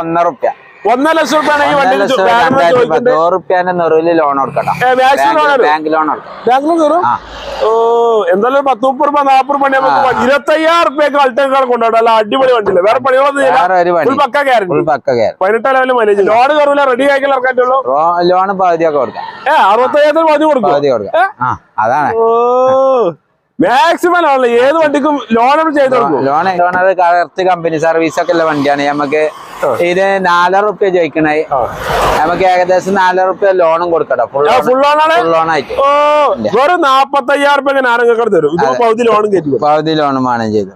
ഒന്നര റുപ്യ ഒന്നര ലക്ഷം റുപ്യാണ് ഈ വണ്ടി റുപ്യാന്റെ നെറുവിൽ ലോൺ കൊടുക്കണം. ബാങ്ക് ലോൺ ബാങ്ക് ലോൺ കയറും? ഓ എന്തായാലും പത്ത് മുപ്പത് രൂപ നാപ്പത് രൂപ നമുക്ക് ഇരുപത്തയ്യായിരം റുപ്യക്ക് അൾട്ടേക്കാൾ കൊണ്ടുപോകണം അല്ല അടിപൊളി വണ്ടിയില്ല? വേറെ പണികളൊന്നും പക്ക കയറും പതിനെട്ടാം ലെവലിൽ മൈലേജ് ലോൺ കയറില്ല റെഡി ആക്കിയാൽ ഇറക്കാറ്റുള്ളൂ ലോൺ പകുതിയൊക്കെ കൊടുക്കാം. ഏ അറുപത്തയ്യായിരത്തിന് മതി കൊടുക്കും പകുതി കൊടുക്കാം. അതാണ്. ഓ. മാക്സിമം ലോണല്ല ഏത് വണ്ടിക്കും ലോൺ ചെയ്ത് കൊടുക്കും. ലോൺ ലോൺ അത് കറക്റ്റ് കമ്പനി സർവീസ് ഒക്കെ ഉള്ള വണ്ടിയാണ്. നമുക്ക് ഇത് നാലര റുപ്യ ചോദിക്കണേ. നമുക്ക് ഏകദേശം നാലര റുപ്യ ലോണും കൊടുക്കട്ടോ. ഫുൾ ലോൺ ഫുൾ ലോൺ ആയിട്ട്. ഓ വെറും നാപ്പത്തയ്യായിരം റുപ്യ ഞാൻ നിങ്ങൾക്ക് തരും ഇത് പകുതി ലോണും പകുതി ലോണും വേണം ചെയ്തു.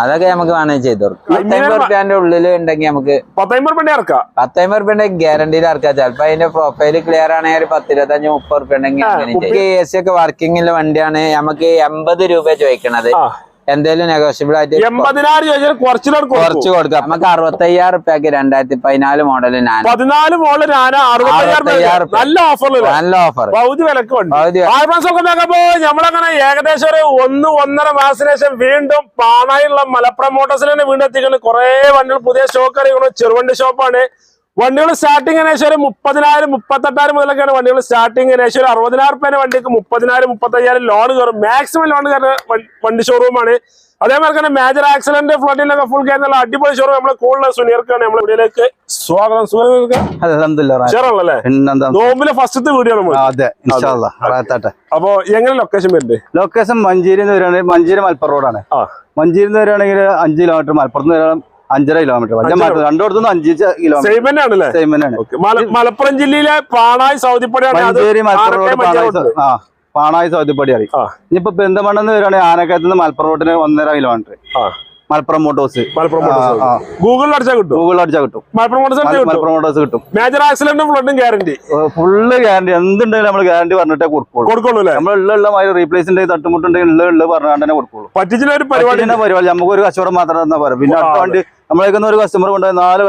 അതൊക്കെ നമുക്ക് വേണമെങ്കിൽ ചെയ്തു പത്തമ്പത് റുപ്യന്റെ ഉള്ളിൽ ഉണ്ടെങ്കിൽ നമുക്ക് പത്തമ്പത് റുപ്യന്റെ ഗ്യാരണ്ടിയിൽ ഇറക്കാം. ചിലപ്പോ അതിന്റെ പ്രൊഫൈൽ ക്ലിയർ ആണെങ്കിൽ ഒരു പത്തിരുപത്തഞ്ച് മുപ്പത് റുപ്യ ഉണ്ടെങ്കിൽ എ സി ഒക്കെ വർക്കിംഗിലെ വണ്ടിയാണ്. നമുക്ക് എൺപത് രൂപ ചോദിക്കണത്. എന്തേലും നെഗോഷ്യബിൾ ആയിട്ട് എൺപതിനായിരം കുറച്ച് കൊടുക്കാം. നമുക്ക് അറുപത്തയ്യായിരം റുപ്യക്ക് രണ്ടായിരത്തി പതിനാല് മോഡൽ ഞാൻ പതിനാല് മോഡൽ അറുപത്തയ്യായിരം. നല്ല ഓഫർ നല്ല ഓഫർ പൗതി വിലക്ക് ഉണ്ട് പകുതി ആൽബാൻസ് ഒക്കെ നോക്കുമ്പോ നമ്മളങ്ങനെ ഏകദേശം ഒരു ഒന്ന് ഒന്നര മാസത്തിന് ശേഷം വീണ്ടും പാണായുള്ള മലപ്പുറം മോട്ടോഴ്സിൽ തന്നെ വീണ്ടും എത്തിക്കുന്നത് കുറെ വണ്ടികൾ പുതിയ സ്റ്റോക്ക് അറിയിക്കണം ചെറുവണ്ടി ഷോപ്പാണ് വണ്ടികൾ സ്റ്റാർട്ടിങ് ഏകദേശം ഒരു മുപ്പതിനായിരം മുപ്പത്തെട്ടായിരം മുതലൊക്കെയാണ് വണ്ടികൾ സ്റ്റാർട്ടിങ് ഏകദേശം ഒരു അറുപതിനായിരം റുപ്യ വണ്ടിക്ക് മുപ്പതിനായിരം മുപ്പത്തയ്യായിരം ലോൺ കയറും. മാക്സിമം ലോൺ കയറുന്ന വണ്ടി- ഷോറൂമാണ് അതേമാതിരി തന്നെ മേജർ ആക്സിഡന്റ് ഫ്ലോട്ടിലൊക്കെ ഫുൾ കയറുന്ന അടിപൊളി ഷോറൂം നമ്മളെ കൂടുതൽ സുനീർക്കാണ് നമ്മുടെ വീഡിയോയിലേക്ക് സ്വാഗതം. സുഖം അൽഹംദുലില്ലാ ഷെയറല്ലേ പിന്നെന്താ? നോമ്പിലെ ഫസ്റ്റത്തെ വീഡിയോ നമ്മൾ അതെ അപ്പൊ എങ്ങനെ ലൊക്കേഷൻ വരുന്നത്? ലൊക്കേഷൻ മഞ്ചേരി എന്ന് വരികയാണെങ്കിൽ മഞ്ചേരി മലപ്പുറം റോഡാണ് മഞ്ചേരി എന്ന് വരികയാണെങ്കിൽ അഞ്ച് കിലോമീറ്റർ മലപ്പുറത്ത് നിന്ന് അഞ്ചര കിലോമീറ്റർ. രണ്ടിടത്തുനിന്ന് അഞ്ച് കിലോമീറ്റർ മലപ്പുറം ജില്ലയിലെ പാണായി സൗദിപ്പടിയാണ് മഞ്ചേരി മലപ്പുറം പാണായി ആ സൗദിപ്പടി അറിയും ഇനിയിപ്പോ പെന്തമണ്ണെന്ന് വരികയാണെങ്കിൽ ആനക്കയത്ത് നിന്ന് മലപ്പുറം റോഡിന് ഒന്നര kilometre Malappuram motors Malappuram motors. ഗൂഗിളിൽ അടിച്ചാൽ കിട്ടും. ഗൂഗിളിൽ അടിച്ചാൽ കിട്ടും. മലപ്പുറം മോട്ടോഴ്സ് കിട്ടും മലപ്പുറം മോട്ടോഴ്സ് കിട്ടും. മേജർ ആക്സിഡന്റും ഫ്ലഡും ഗ്യാരണ്ടി ഫുള്ള് ഗ്യാരണ്ടി എന്തുണ്ടെങ്കിലും നമ്മൾ ഗ്യാരണ്ടി പറഞ്ഞിട്ടേ കൊടുക്കുള്ളൂ. കൊടുക്കുള്ളൂ അല്ലേ? നമ്മൾ ഉള്ള ഉള്ള മാതിരി റീപ്ലേസ് ഉണ്ടെങ്കിൽ തട്ടുമുട്ടുണ്ടെങ്കിൽ ഉള്ള ഉള്ള പറഞ്ഞാൽ തന്നെ കൊടുക്കുള്ളൂ. പറ്റിച്ചില്ല ഒരു പരിപാടി നമുക്ക് ഒരു കച്ചവടം മാത്രം തന്നാ പിന്നെ അടുത്ത വണ്ടി നമ്മളേക്കുന്ന ഒരു കസ്റ്റമർ കൊണ്ടുപോയി നാല്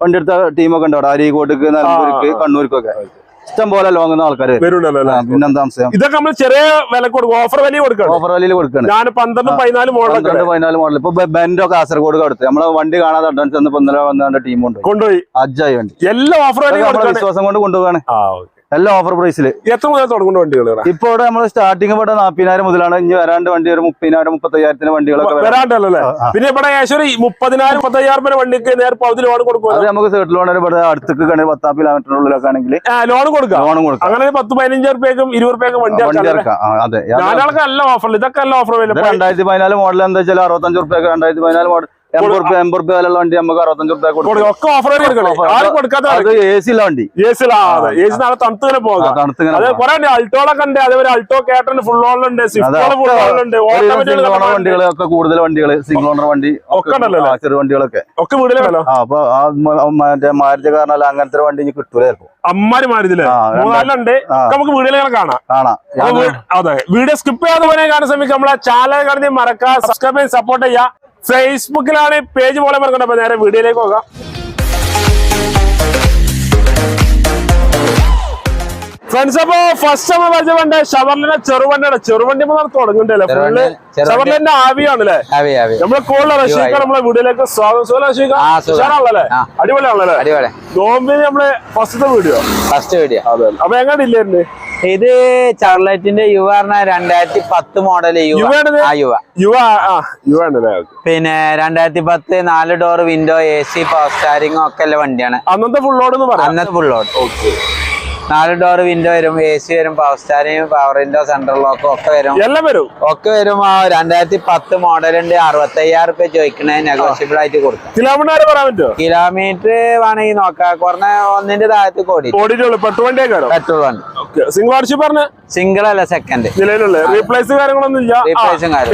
വണ്ടി എടുത്ത ടീമൊക്കെ ഉണ്ട് അവിടെ അരീക്കോട്ടേക്ക് നിലമ്പൂർക്ക് കണ്ണൂർക്കൊക്കെ. ഇഷ്ടം പോലെ ലോങ്ങുന്ന ആൾക്കാര് വരുന്നുണ്ടല്ലോ പിന്നെന്താ സംശയം? ഇതൊക്കെ നമ്മൾ ചെറിയ വില കൊടുക്കും. ഓഫർ വില കൊടുക്കണം. ഓഫർ വിലയിൽ കൊടുക്കണം. ഞാൻ പന്ത്രണ്ടും പതിനാലും മോഡൽ പന്ത്രണ്ട് പതിനാല് മോഡൽ ഇപ്പൊ ബെൻഡോ കാസർഗോഡ് അടുത്ത്. നമ്മളെ വണ്ടി കാണാതെ അഡ്വാൻസ് ഇന്നലെ വന്നതിന്റെ ടീമുണ്ട് കൊണ്ടുപോയി. അജ്ജായി വണ്ടി. എല്ലാ ഓഫർ വിലയും വിശ്വാസം കൊണ്ട് കൊണ്ടുപോകാണ് എല്ലാ ഓഫർ പ്രൈസിൽ എത്ര മുതൽ തുടങ്ങുന്ന വണ്ടികൾ ഇപ്പൊ ഇവിടെ നമ്മൾ സ്റ്റാർട്ടിങ് ഇവിടെ നാപ്പതിനായിരം മുതലാണ്. ഇനി വരാണ്ട് വണ്ടി ഒരു മുപ്പതിനായിരം മുപ്പത്തയ്യായിരത്തിന് വണ്ടികളൊക്കെ വരാണ്ടല്ലേ. പിന്നെ ഇവിടെ ഏകദേശം ഒരു മുപ്പതിനായിരം മുപ്പത്തയ്യായിരം രൂപ വണ്ടിക്ക് നേരെ പകുതി ലോൺ കൊടുക്കും അത് നമുക്ക് സെറ്റിൽ ലോൺ ഇവിടെ അടുത്തേക്ക് കണ്ട് പത്താം കിലോമീറ്ററിനുള്ളിലൊക്കെ ആണെങ്കിൽ ലോൺ കൊടുക്കാം. ലോൺ കൊടുക്കാം. അങ്ങനെ പത്ത് പതിനഞ്ച് റുപ്യക്കും ഇരുപത് റുപ്യക്കും വണ്ടി ഇറക്കാം അതെ. ഞാനൊക്കെ നല്ല ഓഫർ ഇതൊക്കെ നല്ല ഓഫർ രണ്ടായിരത്തി പതിനാല് മോഡൽ എന്താ വെച്ചാൽ അറുപത്തഞ്ച് റുപ്യൊക്കെ രണ്ടായിരത്തി പതിനാല് മോഡൽ എൺപത് റുപ്യ എൺപത് റുപ്യ വിലയുള്ള വണ്ടി നമുക്ക് അറുപത്തഞ്ച് റുപ്യ ഒക്കെ ഓഫർ അത് എ സി ഉള്ള വണ്ടി. എ സി എ സി നാളെ തണുത്ത് ആ, പോകാം തണുത്തിങ്ങനെ അത്. കുറെ അൾട്ടോളൊക്കെ ഉണ്ട്. അതേപോലെ അൾട്ടോ കേട്ടൻ ഫുൾ ഓണുണ്ട് ഓണർ വണ്ടികളൊക്കെ കൂടുതൽ വണ്ടികൾ സിംഗിൾ ഓണർ വണ്ടി ഒക്കെ ചെറു വണ്ടികളൊക്കെ. ഒക്കെ വീടിലോ ആ അപ്പൊ മറ്റേ മാരുതി കാരണമല്ല അങ്ങനത്തെ വണ്ടി ഇനി കിട്ടൂല ചിലപ്പോ. അമ്മാരി മാറിയതില്ലേ മൂന്നാലുണ്ട് നമുക്ക് വീടുകളെ കാണാം? കാണാം. അതെ. വീഡിയോ സ്കിപ്പ് ചെയ്യാതെ പോലെ കാണാൻ ശ്രമിക്കുക നമ്മളെ ചാനൽ കാണുന്ന മറക്കുക സബ്സ്ക്രൈബ് ചെയ്യാൻ സപ്പോർട്ട് ചെയ്യുക. ഫേസ്ബുക്കിലാണ് പേജ് പോലെ പറഞ്ഞത് അപ്പൊ നേരെ വീഡിയോയിലേക്ക് പോകാം. ഫ്രണ്ട്സ് അപ്പൊ ഫസ്റ്റ് നമ്മൾ പരിചയപ്പെട്ട ഷവർലിന്റെ ചെറുവണ്ടിയുടെ ചെറുവണ്ടി മുതൽ തുടങ്ങണ്ടല്ലേ ഫുള്ള് ഷവർലിന്റെ ആവിയാണല്ലേ? നമ്മളെ കൂടുതൽ റഷീഖ് നമ്മളെ വീഡിയോയിലേക്ക് സ്വാഗതം. റഷീഖ് ഉഷാറാണല്ലേ? അടിപൊളിയാണല്ലേ? അടിപൊളി. നോമ്പിന് നമ്മൾ ഫസ്റ്റത്തെ വീഡിയോ. ഫസ്റ്റ് വീഡിയോ അതെ. അപ്പൊ എങ്ങനെ ഇല്ലായിരുന്നു? ഇത് ചാർലറ്റിന്റെ യുവ പറഞ്ഞ രണ്ടായിരത്തി പത്ത് മോഡൽ യുവ. യുവ ആ യുവ യുവ പിന്നെ രണ്ടായിരത്തി പത്ത് നാല് door window A C power steering ഒക്കെ ഉള്ള വണ്ടിയാണ്. അന്നത്തെ ഫുൾ ലോഡ് അന്നത്തെ ഫുൾ ലോഡ് നാല് ഡോർ വിൻഡോ വരും എ സി വരും power steering power window central lock ഒക്കെ വരും. എല്ലാം വരും. ഒക്കെ വരും ആ രണ്ടായിരത്തി പത്ത് മോഡൽ ഉണ്ട് അറുപത്തയ്യായിരം റുപ്യ ചോദിക്കണേ നെഗോഷ്യബിൾ ആയിട്ട് കൊടുക്കാം. കിലോമീറ്റർ പറയാൻ പറ്റുമോ കിലോമീറ്റർ വേണമെങ്കിൽ നോക്കാം. കുറഞ്ഞ ഒന്നിന്റെ താഴത്ത് കോടി പെട്രോൾ വണ്ടി. സിംഗിൾ ഓടിച്ച് പറഞ്ഞ? സിംഗിൾ അല്ല സെക്കൻഡ് നിലവിലുള്ള റീപ്ലേസ് കാര്യങ്ങളൊന്നും ഇല്ല.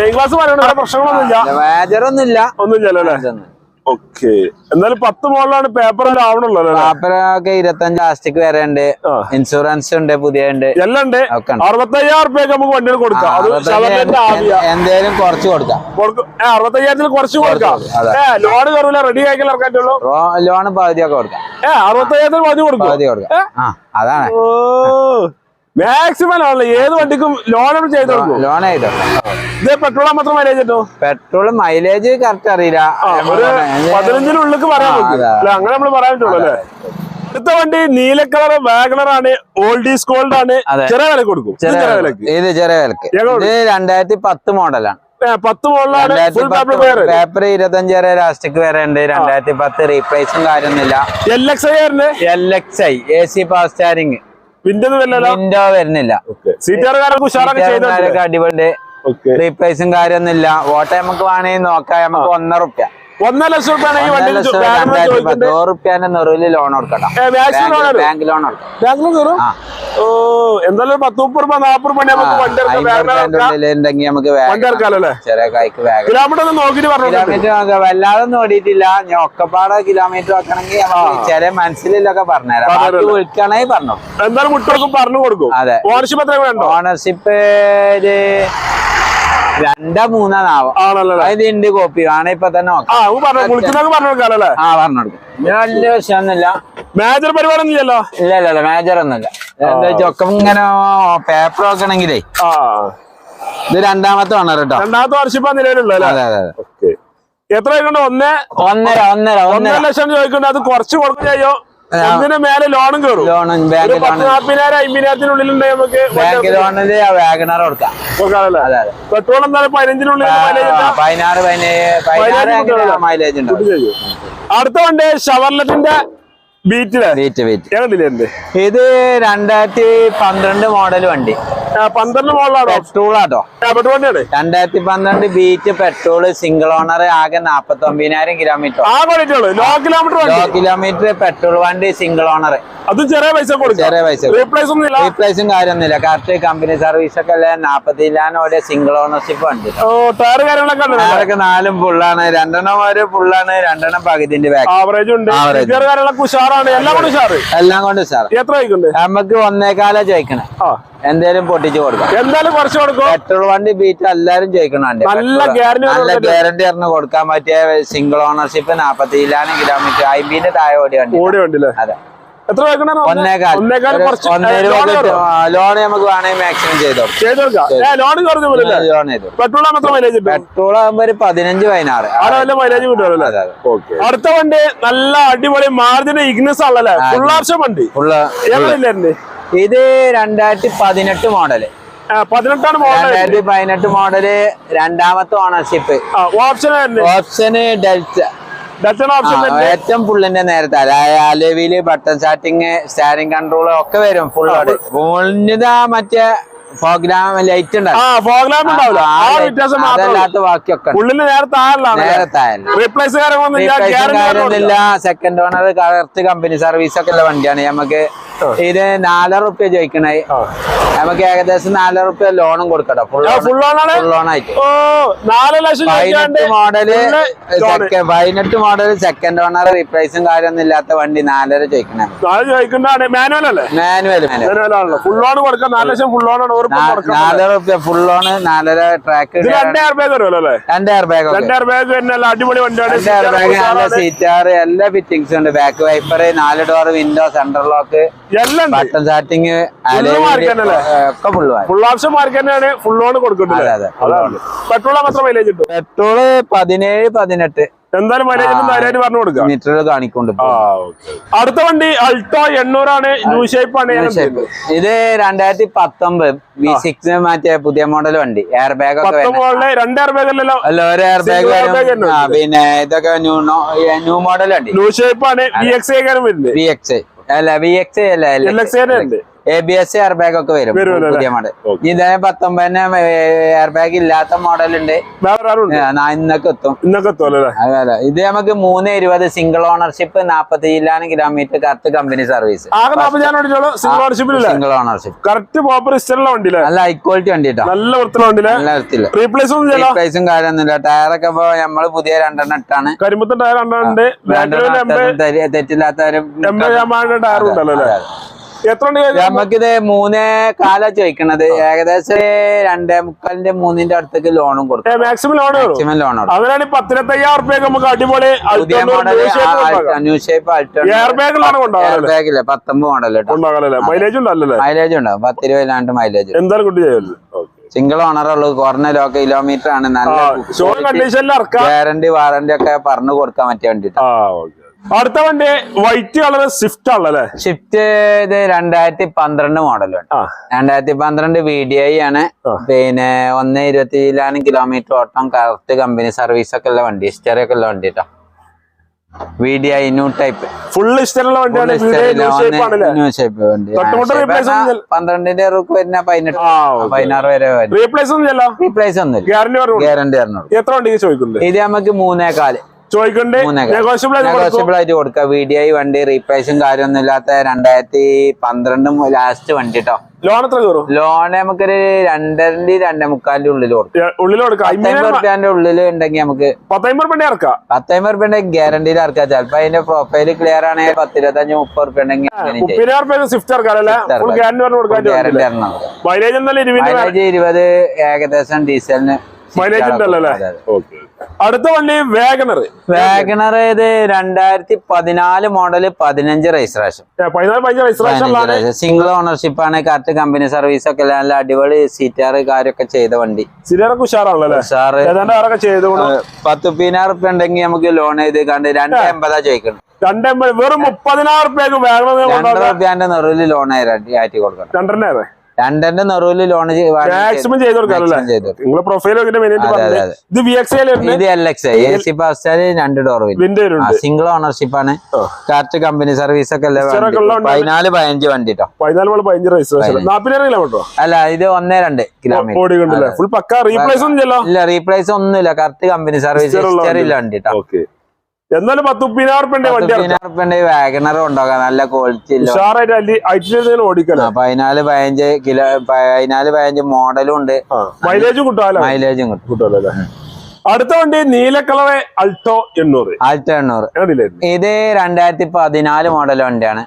റീപ്ലേസും കാര്യങ്ങളും പ്രശ്നങ്ങളൊന്നും ഇല്ല മേജർ ഒന്നും ഇല്ല ഒന്നും ഇല്ലല്ലോ അല്ലേ. ഓക്കെ. എന്നാലും പത്ത് മോളിലാണ് പേപ്പർ ആവണല്ലോ പേപ്പറൊക്കെ ഇരുപത്തഞ്ച് ലാസ്റ്റിക് വരെ ഉണ്ട്. ഇൻഷുറൻസ് ഉണ്ട് പുതിയ ഉണ്ട്. എല്ലാം ഉണ്ട്. അറുപത്തയ്യായിരം റുപ്യൊക്കെ നമുക്ക് വണ്ടികൾ കൊടുക്കാം. എന്തേലും കുറച്ച് കൊടുക്കാം. അറുപത്തയ്യായിരത്തിൽ കുറച്ച് കൊടുക്കാം. കൊടുക്കും, അതെ. ലോഡ് കയറൂല റെഡി ആക്കി ഇറക്കാറ്റുള്ളൂ ലോണ് പകുതിയൊക്കെ കൊടുക്കാം. ഏ അറുപത്തയ്യായിരത്തിൽ മതി കൊടുക്കും. പകുതി കൊടുക്കാം. അതാണ്. മാക്സിമം ആണല്ലോ ഏത് വണ്ടിക്കും ലോൺ ചെയ്തോളൂ ലോൺ ചെയ്തോ ഇത് പെട്രോൾ മാത്രം മൈലേജ് കിട്ടും? പെട്രോൾ മൈലേജ് കറക്റ്റ് അറിയില്ല. ഒരു പതിനഞ്ചിനുള്ളിൽ പറയാൻ പറ്റും. അങ്ങനെ നമ്മൾ പറയാൻ പറ്റുള്ളൂ അല്ലേ അടുത്ത വണ്ടി നീല കളർ വാഗണർ ആണ് ഓൾഡ് ഈസ് ഗോൾഡ് ആണ്. ചെറിയ വില കൊടുക്കും. ചെറിയ വിലക്ക്. ഇത് ചെറിയ വിലക്ക്. ഇത് രണ്ടായിരത്തി പത്ത് മോഡലാണ് പത്ത് മോഡലാണ് പേപ്പർ ഇരുപത്തഞ്ച് വരെ ലാസ്റ്റിക് വരെ ഉണ്ട്. രണ്ടായിരത്തി പത്ത് റീപ്ലേസും കാര്യമൊന്നുമില്ല. L X I L X I A C power steering window വരുന്നില്ല. സീറ്റുകാരൊക്കെ അടിപൊളി റീപ്ലേസും കാര്യമൊന്നുമില്ല ഓട്ടോ നമുക്ക് വേണമെങ്കിൽ നോക്കാം. നമുക്ക് ഒന്നര റുപ്യ ഒന്നര ലക്ഷം രൂപയാണ് ഈ വണ്ടി റുപ്യാന്റെ നെറുവിൽ ലോൺ കൊടുക്കണം. ബാങ്ക് ലോൺ ബാങ്ക് ലോൺ കയറും. ഓ എന്തായാലും ഒരു പത്ത് മുപ്പത് രൂപ നാപ്പത് രൂപ നമുക്ക് വണ്ടി ഇറക്കാം ഉണ്ടെങ്കിൽ നമുക്ക് വണ്ടി ഇറക്കാമല്ലോ അല്ലേ? ചെറിയ കൈക്ക് വേഗം. കിലോമീറ്റർ നോക്കിട്ട് പറഞ്ഞു വല്ലാതെ നോടിയിട്ടില്ല ഓടിയിട്ടില്ല. ഞാൻ ഒക്കെപ്പാടെ കിലോമീറ്റർ വെക്കണമെങ്കിൽ ചില മനസ്സിലൊക്കെ പറഞ്ഞുതരാം. വിളിക്കണമെങ്കിൽ പറഞ്ഞു. എന്തായാലും മുട്ടോർക്കും പറഞ്ഞു കൊടുക്കും. അതെ. ഓണർഷിപ്പ് എത്ര വേണ്ടോ? ഓണർഷിപ്പ് ഒരു രണ്ടാ മൂന്നാ നാവോ ആണല്ലോ അല്ലേ? അത് കോപ്പി വേണേ ഇപ്പൊ തന്നെ നോക്കാം. ആ നമുക്ക് പറഞ്ഞു വിളിക്കുന്നൊക്കെ പറഞ്ഞു ആ പറഞ്ഞു കൊടുക്കാം ഇത് വലിയ വിഷയമൊന്നുമില്ല. മേജർ പരിപാടിയൊന്നുമില്ലല്ലോ? ഇല്ല ഇല്ല ഇല്ല മേജർ ഒന്നുമില്ല. എന്താ ചൊക്കം ഇങ്ങനെ പേപ്പർ നോക്കണെങ്കിലേ ഇത് രണ്ടാമത്തെ ഓണർ കേട്ടോ രണ്ടാമത്തെ വർഷം നിലവിലുള്ള അതെ അതെ എത്ര ഒന്നേ? ഒന്നര ഒന്നര ഒന്നര. ലക്ഷം ചോദിക്കണ്ട അത് കുറച്ച് കൊടുക്കും ചെയ്യോ ഒന്നിന് മേലെ ലോണും കയറും ലോണും ഒരു ബാങ്ക് പത്ത് ലോൺ. നാപ്പതിനായിരം അമ്പതിനായിരത്തിനുള്ളിൽ ഉണ്ടെങ്കിൽ നമുക്ക് ബാങ്ക് ലോണിൽ വാഗണർ കൊടുക്കാം. കൊടുക്കാമല്ലേ അതെ അതെ. പെട്രോൾ എന്തായാലും പതിനഞ്ചിനുള്ളിൽ ആ, mileage കിട്ടാം. പതിനാറ് പതിനേഴ് പതിനാറ് മൈലേജ് ഇത് അടുത്ത വണ്ടി ഷവർലറ്റിന്റെ ഇത് രണ്ടായിരത്തി പന്ത്രണ്ട് മോഡൽ വണ്ടി. പന്ത്രണ്ട് മോഡലാണ്? പെട്രോൾ ആട്ടോ. രണ്ടായിരത്തി പന്ത്രണ്ട് ബീറ്റ് പെട്രോൾ സിംഗിൾ ഓണർ ആകെ നാപ്പത്തി ഒമ്പതിനായിരം കിലോമീറ്റർ ലോ കിലോമീറ്റർ ലോ വണ്ടി കിലോമീറ്റർ പെട്രോൾ വണ്ടി സിംഗിൾ ഓണർ അത് ചെറിയ പൈസ കൊടുക്കാം. ചെറിയ പൈസ റീപ്ലേസ് കാര്യമൊന്നുമില്ല. കറക്റ്റ് കമ്പനി സർവീസ് ഒക്കെ അല്ലേ? നാപ്പത്തിലാനോടെ സിംഗിൾ ഓണർഷിപ്പ് ഉണ്ട് ടയറൊക്കെ നാലും ഫുള്ളാണ് രണ്ടെണ്ണം ഒരു ഫുള്ളാണ് രണ്ടെണ്ണം പകുതിന്റെ ബാക്ക് ആവറേജ് ഉണ്ട്. Average. ഉഷാറാണ് എല്ലാം കൂടി ഉഷാറ് എല്ലാം കൊണ്ട് എത്ര വയ്ക്കുണ്ട് നമുക്ക് ഒന്നേക്കാല ചോദിക്കണേ എന്തേലും പൊട്ടിച്ച് കൊടുക്കാം. എന്തായാലും കുറച്ച് കൊടുക്കും. പെട്രോൾ വണ്ടി ബീറ്റ് എല്ലാരും ചോദിക്കണുണ്ട് നല്ല ഗ്യാരണ്ടി നല്ല ഗ്യാരണ്ടി പറഞ്ഞ് കൊടുക്കാൻ പറ്റിയ സിംഗിൾ ഓണർഷിപ്പ് നാപ്പത്തി കിലോമീറ്റർ അമ്പതിന്റെ താഴെ ഓടി വണ്ടി ഓടി വണ്ടി അതെ. എത്ര ഒന്നേകാൽ. ലോൺ നമുക്ക് വേണമെങ്കിൽ മാക്സിമം ചെയ്തോ? ലോൺ പെട്രോൾ മൈലേജ് പെട്രോൾ ആകുമ്പോ ഒരു പതിനഞ്ച് പതിനാറ്. വല്ല മൈലേജ് കിട്ടുമല്ലോ. അടുത്ത വണ്ടി നല്ല അടിപൊളി മാർജിന് ഇഗ്നസ് ആണല്ലേ ഫുൾ ഓപ്ഷൻ വണ്ടി. ഇത് രണ്ടായിരത്തി പതിനെട്ട് മോഡൽ പതിനെട്ടാണ് മോഡൽ രണ്ടായിരത്തി പതിനെട്ട് മോഡൽ രണ്ടാമത്തെ ഓണർഷിപ്പ് ഓപ്ഷൻ ഓപ്ഷന് ഡെൽറ്റ ഏറ്റവും ഫുള്ളിന്റെ നേരത്തെ. അതായത് alloy wheel button starting steering control ഒക്കെ വരും ഫുൾ ഫോണിന്റെതാ മറ്റേ പ്രോഗ്രാം ലൈറ്റ് ഉണ്ടാവും ബാക്കിയൊക്കെ നേരത്തെ second owner correct company service ഒക്കെ ഉള്ള വണ്ടിയാണ്. നമുക്ക് ഇത് നാലര റുപ്യ ചോദിക്കണേ. നമുക്ക് ഏകദേശം നാലര റുപ്യ ലോണും കൊടുക്കട്ടോ. ഫുൾ ചോദിക്കാണ്ട് പതിനെട്ട് മോഡൽ. സെക്കൻഡ് പതിനെട്ട് മോഡൽ സെക്കൻഡ് ഓണർ റീപ്ലേസും കാര്യമൊന്നും ഇല്ലാത്ത വണ്ടി നാലര ചോദിക്കണേ. മാനുവൽ നാലര റുപ്യ ഫുൾ ലോണ് നാലര ട്രാക്ക് രണ്ട് എയർ ബാഗ് രണ്ട് എയർ ബാഗ് രണ്ട് എയർ ബാഗ് അടിപൊളി വണ്ടിയാണ്. രണ്ട് എയർ ബാഗ് നല്ല സീറ്റാർ എല്ലാ ഫിറ്റിംഗ്സും ഉണ്ട്. ബാക്ക് വൈപ്പർ നാല് ഡോർ വിൻഡോ സെൻട്രൽ ലോക്ക് എല്ലാം ഉണ്ട്. Button starting? ഒക്കെ ഫുൾ ഓപ്ഷൻ തന്നെയാണ്. ഫുൾ ഓൺ കൊടുക്കുന്നത് പെട്രോൾ മാത്രം മൈലേജ് കിട്ടും പെട്രോൾ പതിനേഴ് പതിനെട്ട്. എന്തായാലും മൈലേജ് പറഞ്ഞു കൊടുക്കാം. മീറ്ററിൽ കാണിക്കൊണ്ട്. അടുത്ത വണ്ടി അൾട്ടോ എണ്ണൂറാണ്. ന്യൂ ഷേപ്പ് ആണ് ഇത് രണ്ടായിരത്തി പത്തൊമ്പത് വി സിക്സ് മാറ്റിയ പുതിയ മോഡൽ വണ്ടി. എയർ ബാഗ് ഒക്കെ രണ്ട് എയർ ബാഗ് അല്ലല്ലോ അല്ല ഒരു എയർ ബാഗ് പിന്നെ ഇതൊക്കെ ന്യൂ ന്യൂ മോഡൽ വണ്ടി. ന്യൂ ഷേപ്പ് ആണ്. വി എക്സ് വി എക്സ് അല്ല വി എക്സ് അല്ല എൽ എക്സ് ഉണ്ട്. A B S air bag ഒക്കെ വരും. പുതിയ മോഡൽ. ഇതേ പത്തൊമ്പതിന് എയർ ബാഗ് ഇല്ലാത്ത മോഡൽ ഉണ്ട്. ഇന്നൊക്കെ എത്തും. അതല്ല ഇത് നമുക്ക് മൂന്ന് ഇരുപത് സിംഗിൾ ഓണർഷിപ്പ് നാപ്പത്തി ഇല്ലാനും kilometre correct company service single ownership correct proper നല്ല ഹൈ ക്വാളിറ്റി വണ്ടി നല്ല റീപ്ലേസും കാര്യമൊന്നുമില്ല ടയറൊക്കെ ഇപ്പൊ നമ്മൾ പുതിയ രണ്ടെണ്ണം ഇട്ടാണ്. കരിമ്പത്തെ ടയർ തെറ്റില്ലാത്തവരും എത്ര? നമുക്കിത് മൂന്നേ കാല ചോദിക്കണത്. ഏകദേശം രണ്ടേ മുക്കാലിന്റെ മൂന്നിന്റെ അടുത്തേക്ക് ലോണും കൊടുക്കും. മാക്സിമം ലോൺ മാക്സിമം ലോൺ അങ്ങനെയാണ് പത്തിരത്തയ്യായിരം നമുക്ക് അടിപൊളി പുതിയ മോഡൽ ന്യൂ ഷേപ്പ് എയർ ബാഗിലാണ് എയർ ബാഗില്ല പത്തൊമ്പത് മോഡൽ മൈലേജ് ഉണ്ടല്ലേ മൈലേജ് ഉണ്ടാവും. പത്ത് ഇരുപതിലാണ്ട് മൈലേജ് എന്തായാലും സിംഗിൾ ഓണർ ഉള്ളത് കുറഞ്ഞ ലോ കിലോമീറ്റർ ആണ്. നല്ല ഗ്യാരണ്ടി വാറണ്ടി ഒക്കെ പറഞ്ഞു കൊടുക്കാൻ പറ്റിയ വേണ്ടിട്ട്. അടുത്ത വണ്ടി വൈറ്റ് കളർ സ്വിഫ്റ്റ് ആണല്ലേ? സ്വിഫ്റ്റ് ഇത് രണ്ടായിരത്തി പന്ത്രണ്ട് മോഡലാണ് രണ്ടായിരത്തി പന്ത്രണ്ട് വി ഡി ഐ ആണ്. പിന്നെ ഒന്ന് ഇരുപത്തിലാണ് കിലോമീറ്റർ ഓട്ടം കറക്റ്റ് കമ്പനി സർവീസ് ഒക്കെ ഉള്ള വണ്ടി ഹിസ്റ്ററി ഒക്കെ ഉള്ള വണ്ടി കേട്ടോ V D I new type full ഒന്നും. പന്ത്രണ്ടിന്റെ റുക്ക് വരുന്ന പതിനെട്ട്. പതിനാറ് വരെ റീപ്ലേസ് ഒന്നും റീപ്ലേസ് ഒന്നുമില്ല ഗ്യാരണ്ടി ഗ്യാരണ്ടി എത്ര വണ്ടി ചോദിക്കുന്നുണ്ട്? ഇത് നമുക്ക് മൂന്നേകാൽ. ചോദിക്കണ്ടേ. നെഗോഷ്യബിൾ ആയിട്ട് കൊടുക്കുക വി ഡി ഐ വണ്ടി റീപ്ലേസും കാര്യമൊന്നും ഇല്ലാത്ത രണ്ടായിരത്തി പന്ത്രണ്ടും ലാസ്റ്റ് വണ്ടി കേട്ടോ ലോൺ എത്ര കയറും? ലോൺ നമുക്കൊരു രണ്ടരണ്ടി രണ്ടേ മുക്കാലിന്റെ ഉള്ളിൽ കൊടുക്കും. ഉള്ളിൽ കൊടുക്കാം. പത്തമ്പത് റുപ്യാന്റെ ഉള്ളിൽ ഉണ്ടെങ്കിൽ നമുക്ക് പത്തമ്പത് റുപ്യ ഇറക്കാം. പത്തമ്പത് റുപ്യന്റെ ഗ്യാരണ്ടിയിൽ ഇറക്കാം. ചിലപ്പോ അതിന്റെ പ്രൊഫൈൽ ക്ലിയർ ആണെങ്കിൽ പത്തിരുപത്തഞ്ച് മുപ്പത് റുപ്യ ഉണ്ടെങ്കിൽ. ഗ്യാരണ്ടി മൈലേജ് ഇരുപത് ഏകദേശം ഡീസലിന് മൈലേജ് ഉണ്ടല്ലോ. അടുത്ത വണ്ടി വേഗനർ വാഗണർ ഇത് രണ്ടായിരത്തി പതിനാല് മോഡൽ പതിനഞ്ച് രജിസ്ട്രേഷൻ സിംഗിൾ ഓണർഷിപ്പ് ആണ് കറക്റ്റ് കമ്പനി സർവീസ് ഒക്കെ നല്ല അടിപൊളി സീറ്റാർ കാര്യമൊക്കെ ചെയ്ത വണ്ടി. പത്ത് പതിനായിരം റുപ്യ ഉണ്ടെങ്കിൽ നമുക്ക് ലോൺ ചെയ്ത് കണ്ട് രണ്ട് എൺപതാ ചോദിക്കണം രണ്ടെമ്പത് വെറും മുപ്പതിനായിരം റുപ്യ വേഗം രണ്ടര റുപ്യാന്റെ നെറുവിൽ ലോൺ ആറ്റി കൊടുക്കണം. രണ്ടരനെ രണ്ടന്റെ നെറുവിൽ ലോൺ മാക്സിമം ചെയ്ത് കൊടുക്കും. നിങ്ങളെ പ്രൊഫൈൽ ഇത് വി എക്സ് ഇത് എൽ എക്സ് എ സി പാസ്റ്റാൽ രണ്ട് ഡോർ സിംഗിൾ ഓണർഷിപ്പ് ആണ്. കാർട്ട് കറക്റ്റ് കമ്പനി സർവീസ് ഒക്കെ അല്ലേ. പതിനാല് പതിനഞ്ച് വണ്ടി അല്ല ഇത് ഒന്നേ രണ്ട് കിലോമീറ്റർ ഇല്ല? റീപ്ലേസ് ഒന്നുമില്ല. കറക്റ്റ് കമ്പനി സർവീസ് വണ്ടി. കേട്ടോ എന്നാലും പത്ത് മുപ്പതിനായിരം റുപ്യന്റെ വണ്ടി വാഗണർ കൊണ്ടുപോകാം. നല്ല ക്വാളിറ്റി ഉഷാറായിട്ട് ആ, പതിനാല് പതിനഞ്ച് കിലോ പതിനാല് പതിനഞ്ച് മോഡലും ഉണ്ട്. മൈലേജും കിട്ടാലോ മൈലേജും കിട്ടും. കിട്ടുമല്ലോ അടുത്ത വണ്ടി നീല കളറ് അൾട്ടോ എണ്ണൂറ്. അൾട്ടോ എണ്ണൂറ്. ഇത്? രണ്ടായിരത്തി പതിനാല് മോഡൽ വണ്ടിയാണ്.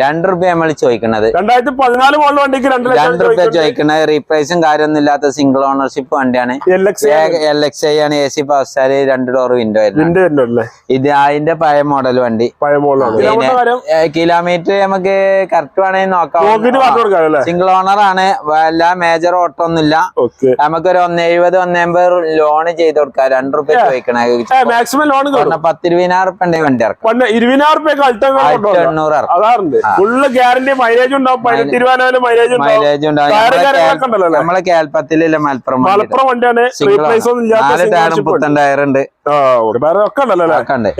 രണ്ട് റുപ്യ നമ്മൾ ചോദിക്കുന്നത്. രണ്ടായിരത്തി പതിനാല് മോഡൽ വണ്ടിക്ക് രണ്ട് റുപ്യ ചോദിക്കുന്നത്. റീപ്രൈസും കാര്യമൊന്നും ഇല്ലാത്ത സിംഗിൾ ഓണർഷിപ്പ് വണ്ടിയാണ്. എൽ എക്സ് ഐ ആണ്. എ സി പവർ രണ്ട് ഡോർ വിൻഡോ ആയിരുന്നു ഇത് അതിന്റെ പഴയ മോഡൽ വണ്ടി. പഴയ മോഡലാണ് കിലോമീറ്റർ നമുക്ക് കറക്റ്റ് വേണമെങ്കിൽ നോക്കാം. സിംഗിൾ ഓണർ ആണ്. എല്ലാ മേജർ ഓട്ടം ഒന്നുമില്ല. നമുക്കൊരു ഒന്ന് എഴുപത് ഒന്നേമ്പത് ലോൺ ചെയ്ത് കൊടുക്കാം രണ്ട് റുപ്യ ചോദിക്കണേ മാക്സിമം ലോൺ വണ്ടി ഇറക്കും. ഇരുപതിനായിരം എണ്ണൂറ് അതാറുണ്ട്. ഫുള്ള് ഗ്യാരണ്ടി മൈലേജ് ഉണ്ടാവും. പതിനെട്ട് ഇരുപതിനായിരം മൈലേജ് ഉണ്ടാവും. മൈലേജ് ഉണ്ടാവും. നമ്മളെ കേൾപ്പത്തിലെ മലപ്പുറം മലപ്പുറം വണ്ടിയാണ്. നാല് ടയറും. പുത്തൻ ടയർ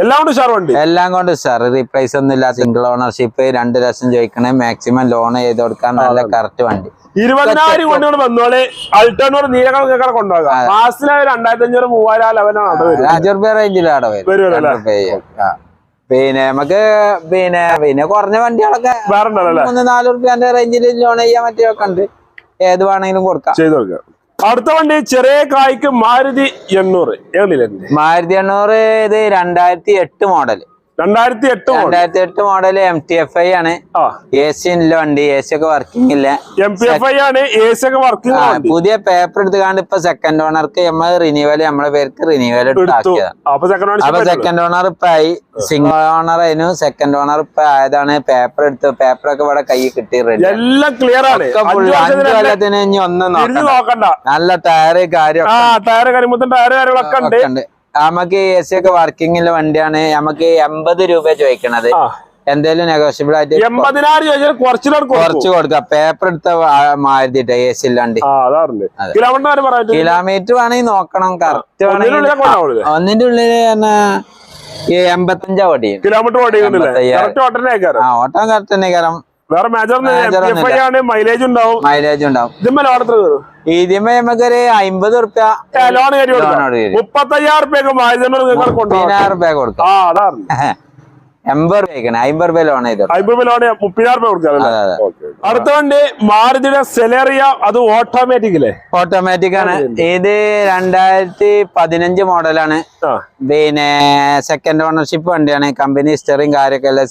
എല്ലാം കൊണ്ട് എല്ലാം സാർ റീപ്ലേസ് ഒന്നും ഇല്ല സിംഗിൾ ഓണർഷിപ്പ് രണ്ട് ലക്ഷം ചോദിക്കണേ. മാക്സിമം ലോൺ ചെയ്ത് കൊടുക്കാൻ നല്ല കറക്റ്റ് വണ്ടി. ഇരുപതിനായിരം കൊണ്ടുകൊണ്ട് വന്നോളെ. അൾട്ടോണൂർ കൊണ്ടുപോകാം. മാസത്തിലെ രണ്ടായിരത്തി അഞ്ഞൂറ് മൂവായിരം ലെവലാണ് റേഞ്ചിൽ. പിന്നെ നമുക്ക് പിന്നെ പിന്നെ കുറഞ്ഞ വണ്ടികളൊക്കെ മൂന്ന് നാല് റുപ്യന്റെ റേഞ്ചിൽ ലോൺ ചെയ്യാൻ പറ്റിയൊക്കെ ഉണ്ട്. ഏത് വേണമെങ്കിലും കൊടുക്കാം. ചെയ്ത് കൊടുക്കാം. അടുത്ത വണ്ടി ചെറിയ കായ്ക്ക് മാരുതി എണ്ണൂറ്. മാരുതി എണ്ണൂറ് ഇത് രണ്ടായിരത്തി എട്ട് മോഡൽ രണ്ടായിരത്തി എട്ട് മോഡൽ രണ്ടായിരത്തി എട്ട് model M T F I ആണ് എ സി ഇല്ല വണ്ടി എ സി ഒക്കെ വർക്കിംഗ് ഇല്ല. എം പി എഫ് ഐ ആണ് എ സി ഒക്കെ വർക്കിംഗ് പുതിയ പേപ്പർ എടുത്തുകൊണ്ട് ഇപ്പൊ സെക്കൻഡ് ഓണർക്ക് നമ്മൾ റിന്യൂവൽ നമ്മളെ പേർക്ക് റിന്യൂവൽ അപ്പൊ സെക്കൻഡ് ഓണർ ഇപ്പൊ ആയി. സിംഗിൾ ഓണർ ആയിരുന്നു സെക്കൻഡ് ഓണർ ഇപ്പൊ ആയതാണ്. പേപ്പർ എടുത്തു പേപ്പർ ഒക്കെ ഇവിടെ കൈ കിട്ടി റെഡി എല്ലാം ക്ലിയർ ആണ്. അഞ്ച് കൊല്ലത്തിന് ഇനി ഒന്നും നോക്കണ്ട. നല്ല ടയർ കാര്യം ടയർ കരിമ്പത്തും ടയർ കാര്യങ്ങളൊക്കെ ഉണ്ട്. നമുക്ക് എ സി ഒക്കെ വർക്കിംഗ് വണ്ടിയാണ്. നമുക്ക് എൺപത് രൂപ ചോദിക്കണത്. എന്തേലും നെഗോഷ്യബിൾ ആയിട്ട് എൺപതിനായിരം കുറച്ച് കൊടുക്കാം. പേപ്പർ എടുത്ത മാരുതിട്ട് എ സി ഇല്ലാണ്ട്. കിലോമീറ്റർ വേണമെങ്കിൽ നോക്കണം. കറക്റ്റ് വേണമെങ്കിൽ ഒന്നിന്റെ ഉള്ളിൽ എൺപത്തഞ്ചാ ഓടി കിലോമീറ്റർ ഓട്ടം കറക്റ്റ് തന്നെ കാരണം വേറെ മേജർ. ആണ് മൈലേജ് ഉണ്ടാവും. മൈലേജ് ഉണ്ടാവും. കയറും ഇതിമേ നമുക്കൊരു അമ്പത് റുപ്യ ലോൺ കയറി കൊടുക്കാം. മുപ്പത്തയ്യായിരം റുപ്യ കൊണ്ടുപോകാം മുപ്പതിനായിരം റുപ്യ കൊടുക്കും ആ അതാണ്. എൺപത് അമ്പത് ലോൺ അമ്പത് ലോൺ മുപ്പതിനായിരം അടുത്ത വണ്ടി മാരുതിയുടെ സെലേറിയ അത് ഓട്ടോമാറ്റിക് അല്ലേ ഓട്ടോമാറ്റിക് ആണ്. ഇത് രണ്ടായിരത്തി പതിനഞ്ച് മോഡലാണ്. പിന്നെ സെക്കൻഡ് ഓണർഷിപ്പ് വണ്ടിയാണ്. കമ്പനി ഹിസ്റ്ററിയും കാര്യമൊക്കെ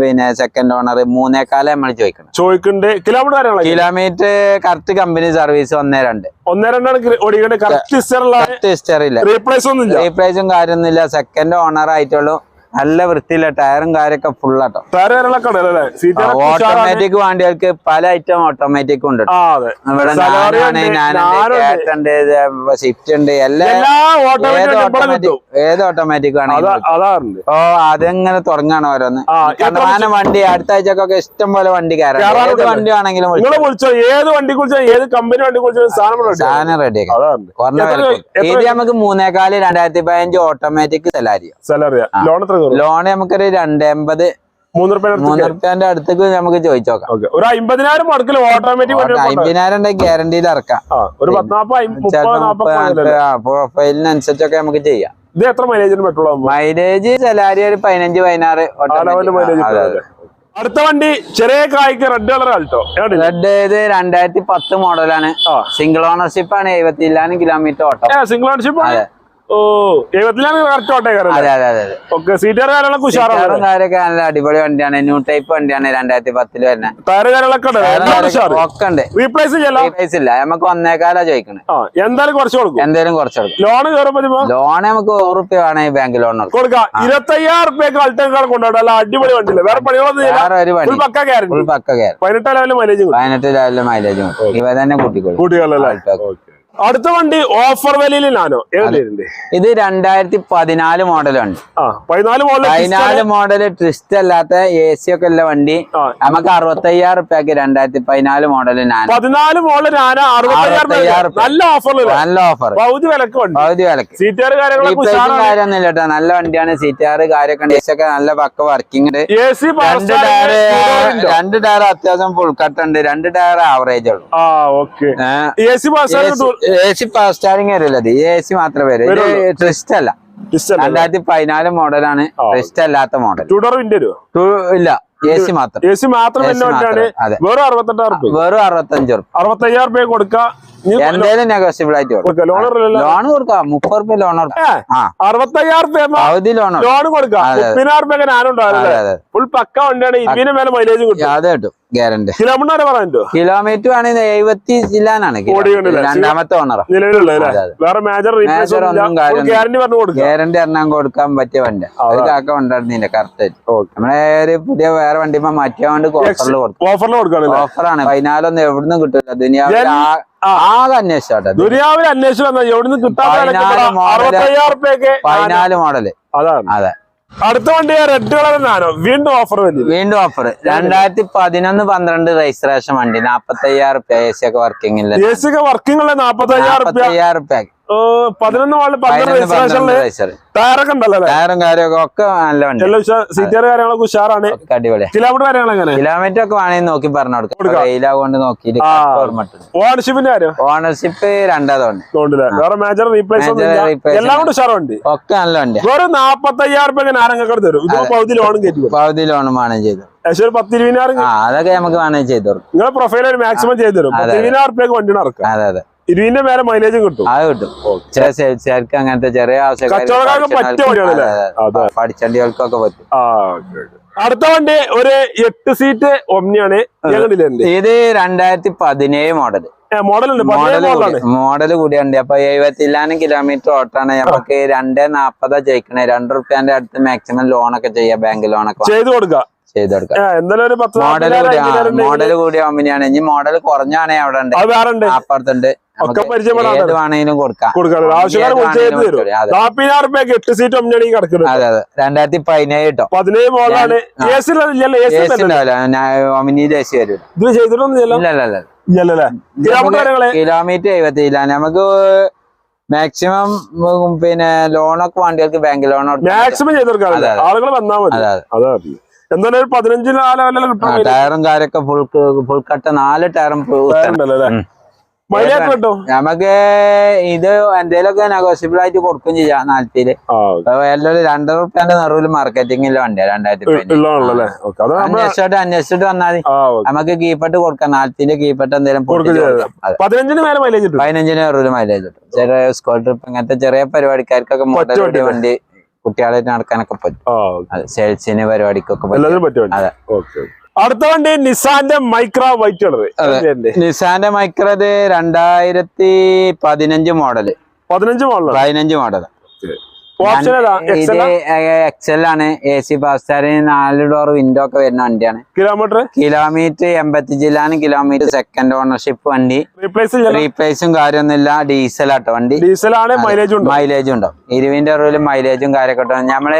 പിന്നെ സെക്കൻഡ് ഓണർ മൂന്നേക്കാലം നമ്മൾ ചോദിക്കണം. ചോദിക്കുന്നുണ്ട് kilometre kilometre correct company service ഒന്നേ രണ്ട്. ഒന്നേ രണ്ടാണ് റീപ്ലേസും കാര്യമൊന്നുമില്ല. സെക്കൻഡ് ഓണർ ആയിട്ടുള്ളൂ. നല്ല വൃത്തിയില്ല ടയറും കാര്യമൊക്കെ ഫുള്ളാട്ടോ സീറ്റ് ഓട്ടോമാറ്റിക് വണ്ടികൾക്ക് പല ഐറ്റം ഓട്ടോമാറ്റിക് ഉണ്ട് ഇവിടെ സ്വിഫ്റ്റ് ഉണ്ട് എല്ലാ ഏത് ഓട്ടോമാറ്റിക് അതാറുണ്ട്. ഓ അതെങ്ങനെ തുടങ്ങാണ് ഓരോന്ന്. കണ്ടമാനം വണ്ടി അടുത്ത ആഴ്ചക്കൊക്കെ ഇഷ്ടം പോലെ വണ്ടി കയറാം ഏത് വണ്ടി വേണമെങ്കിലും വിളിച്ചോ. ഏത് വണ്ടി ഏത് കമ്പനി വണ്ടി സാധനം റെഡി ഇത് നമുക്ക് മൂന്നേകാൽ രണ്ടായിരത്തി പതിനഞ്ച് ഓട്ടോമാറ്റിക് സെലാരിയോ സാലറി ലോൺ എത്ര ലോൺ നമുക്കൊരു രണ്ട് എൺപത് മൂന്ന് റുപ്യ മൂന്ന് റുപ്യന്റെ അടുത്തേക്ക് നമുക്ക് ചോദിച്ചോക്കാം ഒരു അമ്പതിനായിരം മുടക്കിൽ ഓട്ടോമാറ്റിക് വണ്ടി ഉണ്ട്. അമ്പതിനായിരം ഉണ്ടെങ്കിൽ ഗ്യാരണ്ടിയിൽ ഇറക്കാം. ഒരു പ്രൊഫൈലിനനുസരിച്ചൊക്കെ നമുക്ക് ചെയ്യാം. ഇത് എത്ര ആകുമ്പോൾ മൈലേജ് സെലാരി ഒരു പതിനഞ്ച് പതിനാറ് മൈലേജ് അടുത്ത വണ്ടി ചെറിയ കായ്ക്ക് റെഡ് കളർ ആൾട്ടോ റെഡ് ഇത്? രണ്ടായിരത്തി പത്ത് മോഡലാണ്. സിംഗിൾ ഓണർഷിപ്പ് ആണ്. എഴുപത്തി ഇല്ലാനും കിലോമീറ്റർ ഓട്ടോ സിംഗിൾ ഓണർഷിപ്പ് അതെ. ഓ കറക്റ്റ് ഓട്ടേ അതെ അതെ അതെ ഓക്കെ സീറ്റർ കാര്യങ്ങളൊക്കെ ഉഷാറാണ് കാറും കാര്യമൊക്കെ നല്ല അടിപൊളി വണ്ടിയാണ്. ന്യൂ ടൈപ്പ് വണ്ടിയാണ് രണ്ടായിരത്തി പത്തിൽ വരുന്ന ടയർ കാര്യങ്ങളൊക്കെ ഒക്കെ ഉണ്ട്. റീപ്ലേസ് ഇല്ല. നമുക്ക് ഒന്നേക്കാലാ ചോദിക്കണേ. എന്തായാലും കുറച്ച് കൊടുക്കും. കുറച്ച് കൊടുക്കും. ലോൺ കയറുമ്പോ ലോൺ നമുക്ക് ഉറുപ്പ്യ വേണമെങ്കിൽ ബാങ്ക് ലോൺ കൊടുക്കും. ഇരുപത്തയ്യായിരം റുപ്യക്ക് കൊണ്ടുപോകണം അല്ല അടിപൊളി വണ്ടിയില്ല? വേറെ പണികളൊന്നും പക്ക പക്ക കയറും പതിനെട്ടാം ലെവലിൽ മൈലേജ് പതിനെട്ട് ലെവലിൽ മൈലേജ് ഇവ തന്നെ കൂട്ടിക്കോളൂ Alto. അടുത്ത വണ്ടി ഓഫർ വിലയിൽ നാനോ? ഇത് രണ്ടായിരത്തി പതിനാല് മോഡലുണ്ട് ആ പതിനാല് മോഡൽ പതിനാല് മോഡൽ ട്വിസ്റ്റ് അല്ലാത്ത എ സി ഒക്കെ ഉള്ള വണ്ടി. നമുക്ക് നമുക്ക് അറുപത്തയ്യായിരം റുപ്യക്ക് രണ്ടായിരത്തി പതിനാല് മോഡൽ പതിനാല് മോഡൽ നാന അറുപത്തയ്യായിരം അറുപത്തയ്യായിരം നല്ല ഓഫർ നല്ല ഓഫർ പൗതി വിലക്ക് കാര്യമൊന്നും ഇല്ല കേട്ടോ. നല്ല വണ്ടിയാണ്. സീറ്റാറ് കാര്യമൊക്കെ ഉണ്ട്. സി ഒക്കെ നല്ല പക്ക വർക്കിംഗ് ഉണ്ട്. എ രണ്ട് ടയർ രണ്ട് ടയർ അത്യാവശ്യം ഫുൾ കട്ട് ഉണ്ട്. രണ്ട് ടയർ ആവറേജ് ഉള്ളൂ. എ സി സ്റ്റാരിങ് വരില്ല അത്. എ സി മാത്രമേ വരൂ. ഇത് ട്രിസ്റ്റ് അല്ല. രണ്ടായിരത്തി പതിനാല് മോഡലാണ് ട്രിസ്റ്റ് അല്ലാത്ത മോഡൽ ഇല്ല. എ സി മാത്രം. എ സി മാത്രം. വെറും അറുപത്തെട്ടായിരം വെറും അറുപത്തഞ്ചു അറുപത്തയ്യായിരം രൂപ കൊടുക്കാം. നെഗോഷ്യബിൾ ആയിട്ട് ലോൺ കൊടുക്കാം. മുപ്പത് റുപ്യ ലോൺ കൊടുക്കാം. അറുപത്തയ്യായിരം ലോൺ ലോൺ ഫുൾ പക്ക വണ്ടിയാണ്. ഇതിന് മേലെ മൈലേജ് കിട്ടും. അതെ കിട്ടും. ഗ്യാരണ്ടി കിലോമീറ്റർ ആണെങ്കിൽ എഴുപത്തി ജില്ലാനാണ് രണ്ടാമത്തെ ഓണർ. വേറെ മേജർ ഒന്നും ഗ്യാരണ്ടി പറഞ്ഞു ഗ്യാരണ്ടി എണ്ണം കൊടുക്കാൻ പറ്റിയ വണ്ടി അത്. കാക്ക ഉണ്ടായിരുന്നില്ല കറക്റ്റ് നമ്മളെ ഒരു പുതിയ വേറെ വണ്ടി മാറ്റിയ കൊണ്ട് ഓഫറിൽ കൊടുക്കും. ഓഫറിൽ ഓഫറാണ് പതിനാലൊന്നും എവിടുന്നും കിട്ടില്ല ദുനിയാവിൽ എൻ- അന്വേഷിച്ചാട്ടെ ദുനിയാവിൽ അന്വേഷിച്ചു എവിടുന്ന്. അറുപത്തയ്യായിരം റുപ്യക്ക് പതിനാല് മോഡൽ അതാണ്. അതെ. അടുത്ത വണ്ടി റെഡ് കളർ വീണ്ടും ഓഫർ വീണ്ടും ഓഫർ രണ്ടായിരത്തി പതിനൊന്ന് പന്ത്രണ്ട് രജിസ്ട്രേഷൻ വണ്ടി. നാപ്പത്തയ്യായിരം റുപ്യ എ സി ഒക്കെ വർക്കിംഗ് വർക്കിംഗ് റുപ്യ പതിനൊന്ന് വാളിൽ പന്ത്രണ്ട് ടയറൊക്കെ ഉണ്ടല്ലോ ടയറും കാര്യമൊക്കെ ഒക്കെ നല്ല വണ്ടി. സീറ്റർ കാര്യങ്ങളൊക്കെ ഉഷാറാണ്. ഒക്കെ അടിപൊളിയാ. കിലോമീറ്റർ കാര്യങ്ങൾ കിലോമീറ്റർ ഒക്കെ വേണമെങ്കിൽ നോക്കി പറഞ്ഞു കൊടുക്കാം. വെയിലാകൊണ്ട് നോക്കിയിട്ട് ഓണർഷിപ്പിന്റെ കാര്യം? ഓണർഷിപ്പ് രണ്ടാമതുണ്ട് വേറെ മേജർ റീപ്ലേസ് എല്ലാം കൊണ്ട് ഉഷാറുണ്ട് ഒക്കെ നല്ല വണ്ടിയാ. വേറെ നാപ്പത്തയ്യായിരം രൂപ നാരങ്ങക്കട തരും. ഇത് പകുതി ലോണും കയറ്റി പകുതി ലോണും വേണം ചെയ്തു ഒരു പത്ത് ഇരുപതിനായിരം ആ അതൊക്കെ നമുക്ക് വേണമെങ്കിൽ ചെയ്തു നിങ്ങളുടെ പ്രൊഫൈൽ ഒരു മാക്സിമം ചെയ്തു തരും. പത്ത് ഇരുപതിനായിരം റുപ്യക്ക് വണ്ടി നടക്കും. അതെ അതെ. ഇരുപതിന്റെ മേലെ മൈലേജും കിട്ടും. അത് കിട്ടും. ചില സെയിൽസുകാർക്ക് അങ്ങനത്തെ ചെറിയ കച്ചവടക്കാർക്ക് പറ്റിയ വണ്ടിയാണല്ലേ? അതെ. പഠിച്ചണ്ടികൾക്കൊക്കെ പറ്റും. അടുത്ത വണ്ടി ഒരു എട്ട് സീറ്റ് ഒമ്നിയാണ്. ഇത് രണ്ടായിരത്തി പതിനേഴ് മോഡൽ മോഡൽ കൂടിയുണ്ട്. അപ്പൊ എഴുപത്തില്ലാനും കിലോമീറ്റർ ഓട്ടാണ് നമുക്ക് രണ്ടേ നാപ്പതാ ജയിക്കണേ. രണ്ട് റുപ്യാന്റെ അടുത്ത് മാക്സിമം ലോണൊക്കെ ചെയ്യാം. ബാങ്ക് ലോണൊക്കെ ചെയ്ത് കൊടുക്കാം. ചെയ്ത് കൊടുക്കാം. മോഡൽ കൂടി മോഡൽ കൂടിയ കമ്പനിയാണ് ഇനി മോഡൽ കുറഞ്ഞാണേ അവിടെ ഉണ്ട്. അപ്പുറത്തുണ്ട്. കൊടുക്കാം. റുപ്യക്ക് എട്ട് സീറ്റ് ഒമ്നിയാണ് ഈ കിടക്കുന്നത് അതെ. രണ്ടായിരത്തി പതിനേഴ് കേട്ടോ പതിനേഴ് ഇത് ചെയ്തിട്ടൊന്നും കിലോമീറ്റർ എഴുപത്തില്ല എഴുപത്തിയില്ല നമുക്ക് മാക്സിമം പിന്നെ ലോണൊക്കെ വണ്ടികൾക്ക് ബാങ്ക് ലോൺ മാക്സിമം. ആളുകൾ വന്നാൽ മതി. അതെ എന്തായാലും ഒരു പതിനഞ്ചിന് ആ ലെവലിൽ ടയറും കാര്യമൊക്കെ ഫുൾ ഫുൾ കട്ട നാല് ടയറും നമുക്ക് ഇത് എന്തേലൊക്കെ നെഗോഷ്യബിൾ ആയിട്ട് കൊടുക്കും ചെയ്യാം നാലത്തിൽ. എല്ലാവരും രണ്ടു രണ്ടര റുപ്യന്റെ നിറവിൽ മാർക്കറ്റിംഗിൽ വണ്ടിയാ രണ്ടായിരത്തി അന്വേഷിച്ചിട്ട് വന്നാൽ നമുക്ക് കീപ്പട്ട് കൊടുക്കാം നാലത്തിൽ കീപ്പട്ട് എന്തെങ്കിലും. പതിനഞ്ചിന് മേലെ മൈലേജ് കിട്ടും. ചെറിയ സ്കൂൾ ട്രിപ്പ് ഇങ്ങനത്തെ ചെറിയ പരിപാടിക്കാർക്കൊക്കെ മോട്ടോർ വണ്ടി കുട്ടികളെ നടക്കാനൊക്കെ പറ്റും. സെയിൽസിന് പരിപാടിക്കൊക്കെ പറ്റും. അതെ. അടുത്ത വണ്ടി നിസാന്റെ മൈക്ര വൈറ്റ് കളർ. നിസാന്റെ മൈക്ര ഇത് രണ്ടായിരത്തി പതിനഞ്ച് മോഡൽ. പതിനഞ്ച് മോഡൽ പതിനഞ്ച് മോഡൽ ഇത് എക്സൽ ആണ്. എ സി ഫാസ്റ്റാറിന് നാല് ഡോർ വിൻഡോ ഒക്കെ വരുന്ന വണ്ടിയാണ്. കിലോമീറ്റർ കിലോമീറ്റർ എൺപത്തിയഞ്ചിലാണ് കിലോമീറ്റർ സെക്കൻഡ് ഓണർഷിപ്പ് വണ്ടി. റീപ്ലേസ് കാര്യമൊന്നുമില്ല. ഡീസൽ ആട്ടോ വണ്ടി. ഡീസലാണ് മൈലേജ് ഉണ്ട്? മൈലേജും ഉണ്ടാവും ഇരുവിന്റെ അറിവിൽ മൈലേജും കാര്യമൊക്കെ ഉണ്ടാവും നമ്മൾ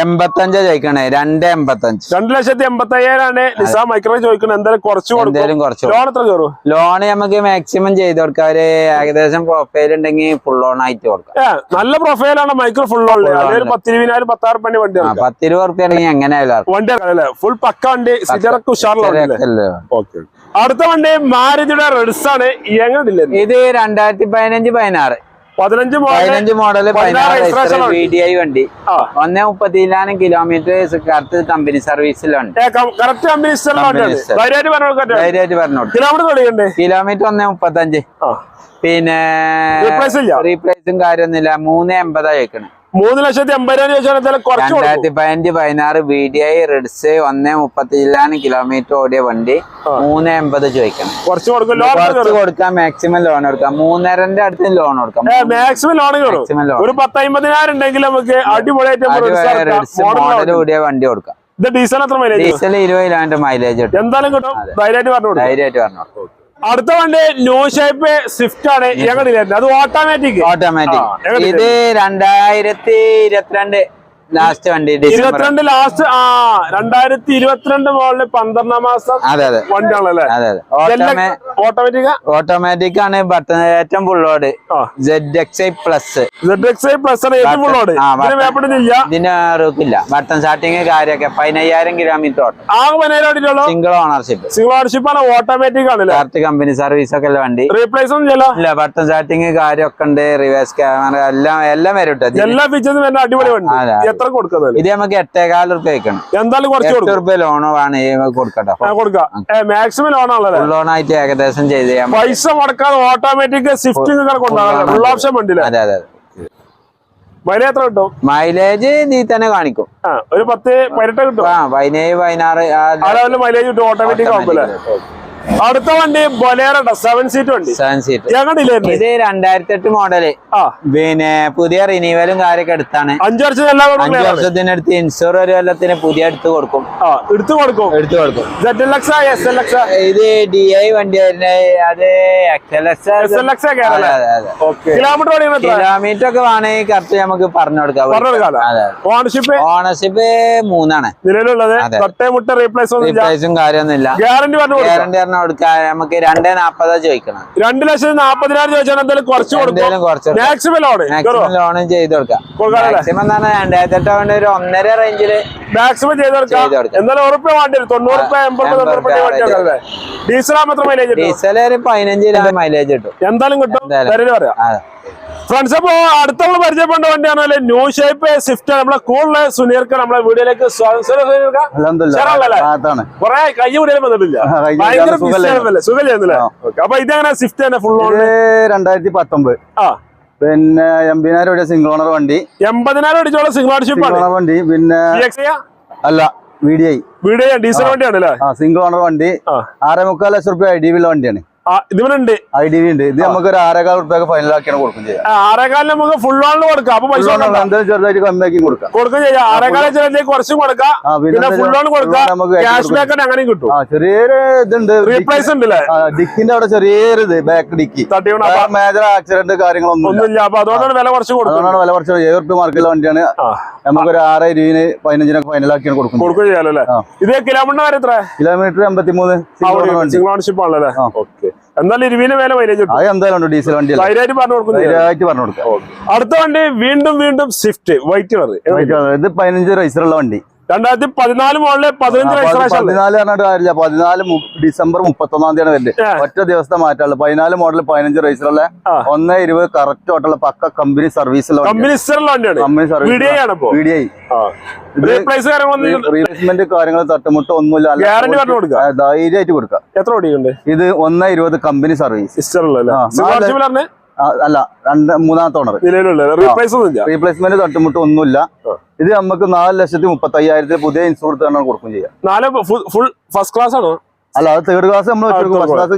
എൺപത്തഞ്ചാ ചോദിക്കണേ. രണ്ട് എൺപത്തഞ്ച്. രണ്ട് ലക്ഷത്തി എൺപത്തി നിസാം മൈക്രോ ചോദിക്കുന്നത് എന്തായാലും കുറച്ച് എന്തായാലും കുറച്ച് ലോൺ എത്ര കയറും? ലോൺ നമുക്ക് മാക്സിമം ചെയ്ത് കൊടുക്കാം. ഒരു ഏകദേശം പ്രൊഫൈൽ ഉണ്ടെങ്കിൽ ഫുൾ ലോൺ ആയിട്ട് കൊടുക്കാം. നല്ല പ്രൊഫൈലാണ് മൈക്രോ ഫുൾ ലോൺ on. പത്തിരുപതിനായിരം പത്താറ് പണി വണ്ടി. പത്ത് ഇരുപത് റുപ്യ ആണെങ്കിൽ വണ്ടി അല്ലേ? ഫുൾ പക്ക വണ്ടി. സിറ്ററൊക്കെ ഓക്കെ അടുത്ത വണ്ടി മാരുതിയുടെ റെഡ്സ് ആണ്. എങ്ങനെ ഇത് രണ്ടായിരത്തി പതിനഞ്ച് പതിനാറ്. പതിനഞ്ച് മോഡൽ പതിനഞ്ച് വണ്ടി. ആ. ഒന്നേ മുപ്പത്തിനാലും കിലോമീറ്റർ കറക്റ്റ് കമ്പനി സർവീസിലുണ്ട് കിലോമീറ്റർ ഒന്നേ മുപ്പത്തഞ്ച്. പിന്നെ? റീപ്ലേസും കാര്യമൊന്നുമില്ല. മൂന്ന് എൺപതാ ചോദിക്കണേ. മൂന്ന് ലക്ഷത്തി എൺപതിനായിരം ചോദിച്ചാൽ കുറച്ച് രണ്ടായിരത്തി പതിനഞ്ച് പതിനാറ് ബി ഡി ഐ റെഡ്സ് ഒന്നേ മുപ്പത്തിലാണ് കിലോമീറ്റർ ഓടിയ വണ്ടി. മൂന്ന് എൺപത് ചോദിക്കണം. കുറച്ച് കൊടുക്കും ലോൺ കൊടുക്കാം മാക്സിമം ലോൺ എടുക്കാം മൂന്നരന്റെ അടുത്ത് ലോൺ കൊടുക്കാം. മാക്സിമം ലോൺ മാക്സിമം ലോൺ ഒരു പത്ത് അമ്പതിനായിരം ഉണ്ടെങ്കിൽ നമുക്ക് അടിപൊളിയായിട്ട്. കൂടിയ വണ്ടി കൊടുക്കാം. ഇത് ഡീസൽ എത്ര മൈലേജ് ഡീസൽ ഇരുപതിലാണ്ട് മൈലേജ് എന്തായാലും കിട്ടും. ധൈര്യമായിട്ട് പറഞ്ഞു ധൈര്യമായിട്ട് പറഞ്ഞു അടുത്ത വണ്ടി ന്യൂ ഷേപ്പ് സ്വിഫ്റ്റ് ആണ്. എങ്ങനെ അത് ഓട്ടോമാറ്റിക് ഓട്ടോമാറ്റിക് ഇത് രണ്ടായിരത്തി ഇരുപത്തിരണ്ട് ലാസ്റ്റ് വണ്ടി ഇരുപത്തിരണ്ട് ലാസ്റ്റ് ആ രണ്ടായിരത്തി ഇരുപത്തിരണ്ട് മോളിൽ പന്ത്രണ്ടാം മാസം അതെ അതെ. വണ്ടിയാണല്ലേ? അതെ അതെ. ഓട്ടോമേ ഓട്ടോമാറ്റിക് ഓട്ടോമാറ്റിക് ആണ് ബട്ടൺ ഏറ്റവും ഫുള്ളോട് Z X I plus Z X I plus ആണ് ഏറ്റവും ഫുള്ളോട് ആ, ഇതിന് ബട്ടൺ. റൂക്കില്ല സ്റ്റാർട്ടിങ് കാര്യമൊക്കെ പതിനയ്യായിരം കിലോമീറ്റർ ഓട്ടം. പതിനായിരം സിംഗിൾ ഓണർഷിപ്പ് സിംഗിൾ ഓണർഷിപ്പ് ആണ് ഓട്ടോമാറ്റിക് ആണല്ലേ കറക്റ്റ് കമ്പനി സർവീസ് ഒക്കെ ഉള്ള വണ്ടി. റീപ്ലേസ് ഒന്നും ചെയ്യല ഇല്ല ബട്ടൺ സ്റ്റാർട്ടിങ് കാര്യമൊക്കെ ഉണ്ട് റിവേഴ്സ് ക്യാമറ എല്ലാം എല്ലാം വരും. എല്ലാ ഫീച്ചേഴ്സും അടിപൊളി വണ്ടി. എത്ര കൊടുക്കുന്നത് ഇത് നമുക്ക് എട്ടേകാൽ റുപ്യ വെക്കണം എന്തായാലും കുറച്ച് എട്ട് റുപ്യ ലോണോ ആണ് കൊടുക്കട്ടോ. കൊടുക്കാം. മാക്സിമം ലോൺ ആണല്ലേ ലോൺ ആയിട്ട് ഏകദേശം ചെയ്ത് പൈസ മുടക്കാതെ ഓട്ടോമാറ്റിക് സ്വിഫ്റ്റിംഗ് ഫുൾ ഓപ്ഷൻ വണ്ടിയില്ല അതെ അതെ മൈലേജ് എത്ര കിട്ടും? മൈലേജ് നീ തന്നെ കാണിക്കും. ഒരു പത്ത് പതിനെട്ട് കിട്ടും. ആ പതിനേഴ് പതിനാറ് മൈലേജ് കിട്ടും ഓട്ടോമാറ്റിക് ആകുമ്പോൾ അടുത്ത വണ്ടി ബൊലേറോ സെവൻ സീറ്റ് വണ്ടി? സെവൻ സീറ്റ് ഞങ്ങളുടെ ഇത് രണ്ടായിരത്തി എട്ട് മോഡൽ പിന്നെ പുതിയ റിനീവലും കാര്യമൊക്കെ എടുത്താണ്. അഞ്ചു വർഷം അഞ്ചു വർഷത്തിനടുത്ത് ഇൻഷുർ ഒരു കൊല്ലത്തിന് പുതിയ എടുത്തു കൊടുക്കും. എടുത്തു കൊടുക്കും? എടുത്തു കൊടുക്കും. ഇത് ഡി ഐ വണ്ടി അത് കിലോമീറ്റർ ഒക്കെ വേണമെങ്കിൽ കറക്റ്റ് നമുക്ക് പറഞ്ഞു കൊടുക്കാം. ഓണർഷിപ്പ് ഓണർഷിപ്പ് മൂന്നാണ്. നിലവിലുള്ളത്? റീപ്ലേസ് ഒന്നും ഇല്ല? റീപ്ലേസും കാര്യമൊന്നുമില്ല ഗ്യാരണ്ടി ഗ്യാരണ്ടി പറഞ്ഞ കൊടുക്കാൻ നമുക്ക് രണ്ടേ നാപ്പതാ ചോദിക്കണം. രണ്ട് ലക്ഷത്തി നാപ്പതിനായിരം ചോദിച്ചാൽ എന്തായാലും കുറച്ച് കൊടുക്കും. കുറച്ച് മാക്സിമം ലോൺ മാക്സിമം ലോണും ചെയ്ത് കൊടുക്കാം. മാക്സിമം എന്ന് പറഞ്ഞാൽ രണ്ടായിരത്തി എട്ട് ആവുന്ന ഒരു ഒന്നര റേഞ്ചിൽ മാക്സിമം ചെയ്ത് കൊടുക്കാം. എന്നാലും ഉറപ്പ് വേണ്ടി വരും. തൊണ്ണൂറ് രൂപ എൺപത് ഡീസൽ എത്ര മൈലേജ് കിട്ടും? ഡീസൽ ഒരു പതിനഞ്ച് മൈലേജ് കിട്ടും. എന്തായാലും കിട്ടും. പറയാം. ഫ്രണ്ട്സ് അപ്പോ അടുത്തുള്ള പരിചയപ്പെട്ട വണ്ടിയാണല്ലേ ന്യൂ ഷേപ്പ് സ്വിഫ്റ്റ് നമ്മളെ കൂടുതൽ സുനീർക്ക് നമ്മളെ വീഡിയോയിലേക്ക് കൊറേ കൈ കൂടിയാലും വന്നിട്ടില്ല. ഭയങ്കര അപ്പൊ ഇതെങ്ങനെ സ്വിഫ്റ്റ് തന്നെ ഫുൾ രണ്ടായിരത്തി പത്തൊമ്പത് ആ. പിന്നെ എൺപതിനായിരം രൂപ സിംഗിൾ ഓണർ വണ്ടി. എൺപതിനായിരം അടിച്ചോളം സിംഗിൾ ഓണർ വണ്ടി പിന്നെ അല്ല V D I video diesel വണ്ടിയാണ് സിംഗിൾ ഓണർ വണ്ടി. ആറേ മുക്കാൽ ലക്ഷം റുപ്യ ഐ ഡി വണ്ടിയാണ്. ഐ ഡി ഉണ്ട്. ഇത് നമുക്ക് ഒരു ആറേകാൽ റുപ്യൊക്കെ ഫൈനലാക്കിയാണ് കൊടുക്കും ചെയ്യാം. നമുക്ക് ഫുൾ ഓണിൽ കൊടുക്കാം. അപ്പൊ പൈസ ചെറുതായിട്ട് കമ്മിയാക്കി കൊടുക്കാം. കൊടുക്കും ചെയ്യാം. കുറച്ചും കൊടുക്കാം. പിന്നെ ഫുൾ ഓൺ കൊടുക്കാം. ക്യാഷ് ബാക്ക് അങ്ങനെയും കിട്ടും. ആ ചെറിയൊരു ഇതുണ്ട്. റീപ്ലേസ് ഉണ്ടല്ലേ? ഡിക്കിന്റെ അവിടെ ചെറിയൊരു ഇത് ബാക്ക് ഡിക്കി. മേജർ ആക്സിഡന്റ് കാര്യങ്ങളൊന്നും. ഒന്നുമില്ല. അപ്പൊ അതുകൊണ്ടാണ് വില കുറച്ച് കൊടുക്കുന്നത്. അതുകൊണ്ടാണ് വില കുറച്ച്. ഏഴ് റുപ്യ മാർക്കുള്ള വണ്ടിയാണ്. നമുക്കൊരു ആറ് ഇരുപതിന് പതിനഞ്ചിനൊക്കെ ഫൈനലാക്കിയാണ് കൊടുക്കും. ചെയ്യാലോ അല്ലേ? ആ. ഇത് കിലോമീറ്റർ വരെ എത്ര? കിലോമീറ്റർ എൺപത്തി മൂന്ന് വണ്ടി. സിംഗിൾ ഓണർഷിപ്പ് ആണല്ലേ. ഓക്കെ. വില മൈലേജ് കിട്ടും. അത് എന്തായാലും ഉണ്ട് ഡീസൽ വണ്ടി ധൈര്യമായിട്ട് പറഞ്ഞു കൊടുക്കും ചെയ്യാം. ധൈര്യമായിട്ട് പറഞ്ഞു കൊടുക്കാം. അടുത്ത വണ്ടി വീണ്ടും വീണ്ടും സ്വിഫ്റ്റ് വൈറ്റ് കളർ ഇത് പതിനഞ്ച് റൈസറുള്ള വണ്ടി. രണ്ടായിരത്തി പതിനാല് മോളിൽ പതിനഞ്ച് പതിനാല് പറഞ്ഞിട്ട് കാര്യമില്ല. പതിനാല് ഡിസംബർ മുപ്പത്തൊന്നാം തീയതി വരുന്നത്. ഒറ്റ ദിവസത്തെ മാറ്റമുള്ളൂ. പതിനാല് മോഡൽ പതിനഞ്ച് റേസിലുള്ള. ഒന്ന് ഇരുപത് കറക്റ്റ് ആയിട്ടുള്ള പക്ക കമ്പനി സർവീസിലുള്ള കമ്പനി സർവീസ് റീപ്ലേസ്മെന്റ് കാര്യങ്ങൾ തട്ടുമുട്ട് ഒന്നുമില്ല. ധൈര്യമായിട്ട് കൊടുക്കാം എത്ര ഓടിയുണ്ട് ഇത് ഒന്ന് ഇരുപത് കമ്പനി സർവീസ് അല്ല രണ്ട് മൂന്നാമത്തെ ഓണർ റീപ്ലേസ്മെന്റ് തട്ടുമുട്ട് ഒന്നുമില്ല ഇത് നമുക്ക് നാല് ലക്ഷത്തി മുപ്പത്തി അയ്യായിരത്തി പുതിയ ഇൻഷുറൻസ് തന്നെ കൊടുക്കും ചെയ്യാം. നാല് ഫുൾ ഫസ്റ്റ് ക്ലാസ് ആണോ? അല്ല അത് തേർഡ് ക്ലാസ് നമ്മൾ ഫസ്റ്റ് ക്ലാസ്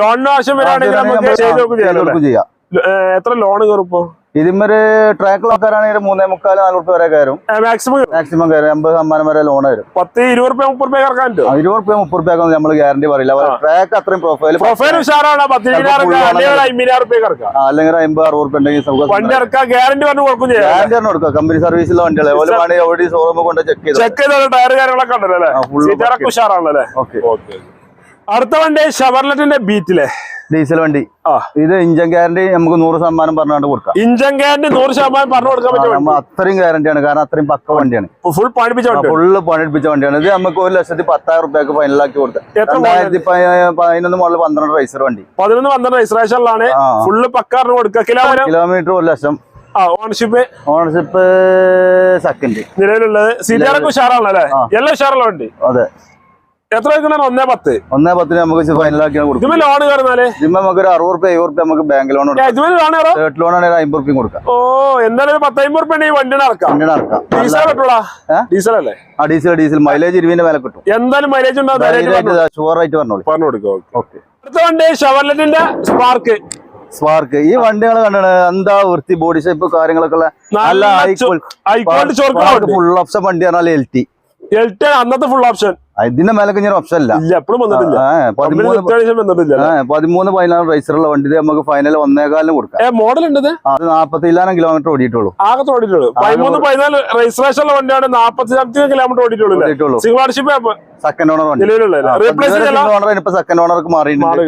ലോണിന് ആവശ്യം വരാണെങ്കിൽ ചെയ്യാം. എത്ര ലോൺ കയറും ട്രാക്ക് ട്രാക്കിൽ ആൾക്കാരാണെങ്കിൽ മൂന്നേ മുക്കാൽ നാല് റുപ്യ വരെ കയറും. മാക്സിമം മാക്സിമം കയറും. എൺപത് ശതമാനം വരെ ലോൺ വരും. പത്ത് ഇരുപത് റുപ്യ മുപ്പത് റുപ്യ ഇറക്കാൻ ആ, ഇരുപത് റുപ്യ മുപ്പത് റുപ്യ നമ്മൾ ഗ്യാരണ്ടി പറയില്ല. ട്രാക്ക് അത്രയും പ്രൊഫൈൽ പ്രൊഫൈൽ ഉഷാറാണ്. അല്ലെങ്കിൽ അമ്പത് അറുപത് റുപ്യ ഉണ്ടെങ്കിൽ വണ്ടി ഗ്യാരണ്ടി പറഞ്ഞു കൊടുക്കും ഗ്യാരണ്ടി കൊടുക്കുക കമ്പനി സർവീസിലെ വണ്ടികളെ. ഓൽ വേണമെങ്കിൽ എവിടെ ഷോറൂമിൽ കൊണ്ട് ചെക്ക് ചെയ്ത് ചെക്ക് ചെയ്ത ടയർ കാര്യങ്ങളൊക്കെ ഉണ്ടല്ലോ ഉഷാറാണല്ലേ ഓക്കെ ഓക്കെ അടുത്ത വണ്ടി ഷവർലറ്റിന്റെ ബീറ്റിലെ ഡീസൽ വണ്ടി. ആ. ഇത് ഇഞ്ചൻ ഗ്യാരണ്ടി നമുക്ക് നൂറ് ശതമാനം പറഞ്ഞുകൊണ്ട് കൊടുക്കാം. ഇഞ്ചൻ ഗ്യാരണ്ടി നൂറ് ശതമാനം പറഞ്ഞു കൊടുക്കാൻ പറ്റും അത്രയും ഗ്യാരണ്ടിയാണ് കാരണം അത്രയും പക്ക വണ്ടിയാണ്. ഫുൾ പണിപ്പിച്ച വണ്ടി. ഫുള്ള് പണിപ്പിച്ച വണ്ടിയാണ്. ഇത് നമുക്ക് ഒരു ലക്ഷത്തി പത്തായിരം റുപ്യക്ക് ഫൈനലാക്കി കൊടുത്തത് രണ്ടായിരത്തി പതിനൊന്ന് മുതൽ പന്ത്രണ്ട് റൈസർ വണ്ടി. പതിനൊന്ന് പന്ത്രണ്ട് റൈസറേഷനിലാണ്. ഫുള്ള് പക്കാറിന് കൊടുക്കുക കിലോമീറ്റർ? ഒരു ലക്ഷം. ഓണർഷിപ്പ് ഓണർഷിപ്പ് സെക്കൻഡ് നിലവിലുള്ളത്. സീറ്ററൊക്കെ ഉഷാറാണല്ലേ എല്ലാം ഉഷാറുള്ള വണ്ടി. അതെ. എത്ര വെക്കണ ഒന്നേ പത്ത്. ഒന്നേ പത്തിന് നമുക്ക് ഫൈനലാക്കി കൊടുക്കും. ഇതുമേ ലോൺ കയറുന്നാൽ ഇതിമ്മ നമുക്ക് ഒരു അറുപത് റുപ്യ എഴുപത് റുപ്യ നമുക്ക് ബാങ്ക് ലോൺ ഇതുമേ ലോൺ കയറോ തേർഡ് ലോൺ ആണെങ്കിൽ അമ്പത് റുപ്യം കൊടുക്കാം. ഓ എന്തായാലും പത്തമ്പത് റുപ്യ വണ്ടി നടക്കാം വണ്ടി നടക്കാം ഡീസൽ കിട്ടൂടാ? ഡീസൽ അല്ലേ? ആ ഡീസൽ ഡീസൽ മൈലേജ് ഇരുപതിന്റെ വില കിട്ടും. എന്തായാലും മൈലേജ് ഉണ്ടാവും ഷുവർ ആയിട്ട് പറഞ്ഞോളൂ. പറഞ്ഞു കൊടുക്കാം ഓക്കെ. അടുത്ത വണ്ടി ഷവർലറ്റിന്റെ സ്പാർക്ക്. സ്പാർക്ക് ഈ വണ്ടികൾ കണ്ടാണ് എന്താ വൃത്തി ബോഡി ഷേപ്പ് കാര്യങ്ങളൊക്കെ ഉള്ള നല്ല ഫുൾ ഓപ്ഷൻ വണ്ടി. പറഞ്ഞാൽ എൽ ടി എൽ ടി അന്നത്തെ ഫുൾ ഓപ്ഷൻ ഇതിന്റെ മേലൊക്കെ ഞാൻ ഓപ്ഷൻ ഇല്ല പതിമൂന്ന് പതിനാറ് റൈസറുള്ള വണ്ടി നമുക്ക് ഫൈനൽ ഒന്നേകാലിന് കൊടുക്കാം. മോഡൽ ഉണ്ട് അത് നാപ്പത്തി ഇല്ലാനും കിലോമീറ്റർ ഓടിയിട്ടുള്ളൂ. ആകെ ഓടിയിട്ടുള്ളൂ പതിമൂന്ന് പതിനാല് രജിസ്ട്രേഷൻ ഉള്ള വണ്ടിയാണ് നാപ്പത്തി സംതിങ് കിലോമീറ്റർ ഓടിയിട്ടുള്ളൂ. സെക്കൻഡ് ഓണർ ഇപ്പൊ സെക്കൻഡ് ഓണർക്ക് മാറിയിട്ടുണ്ട്.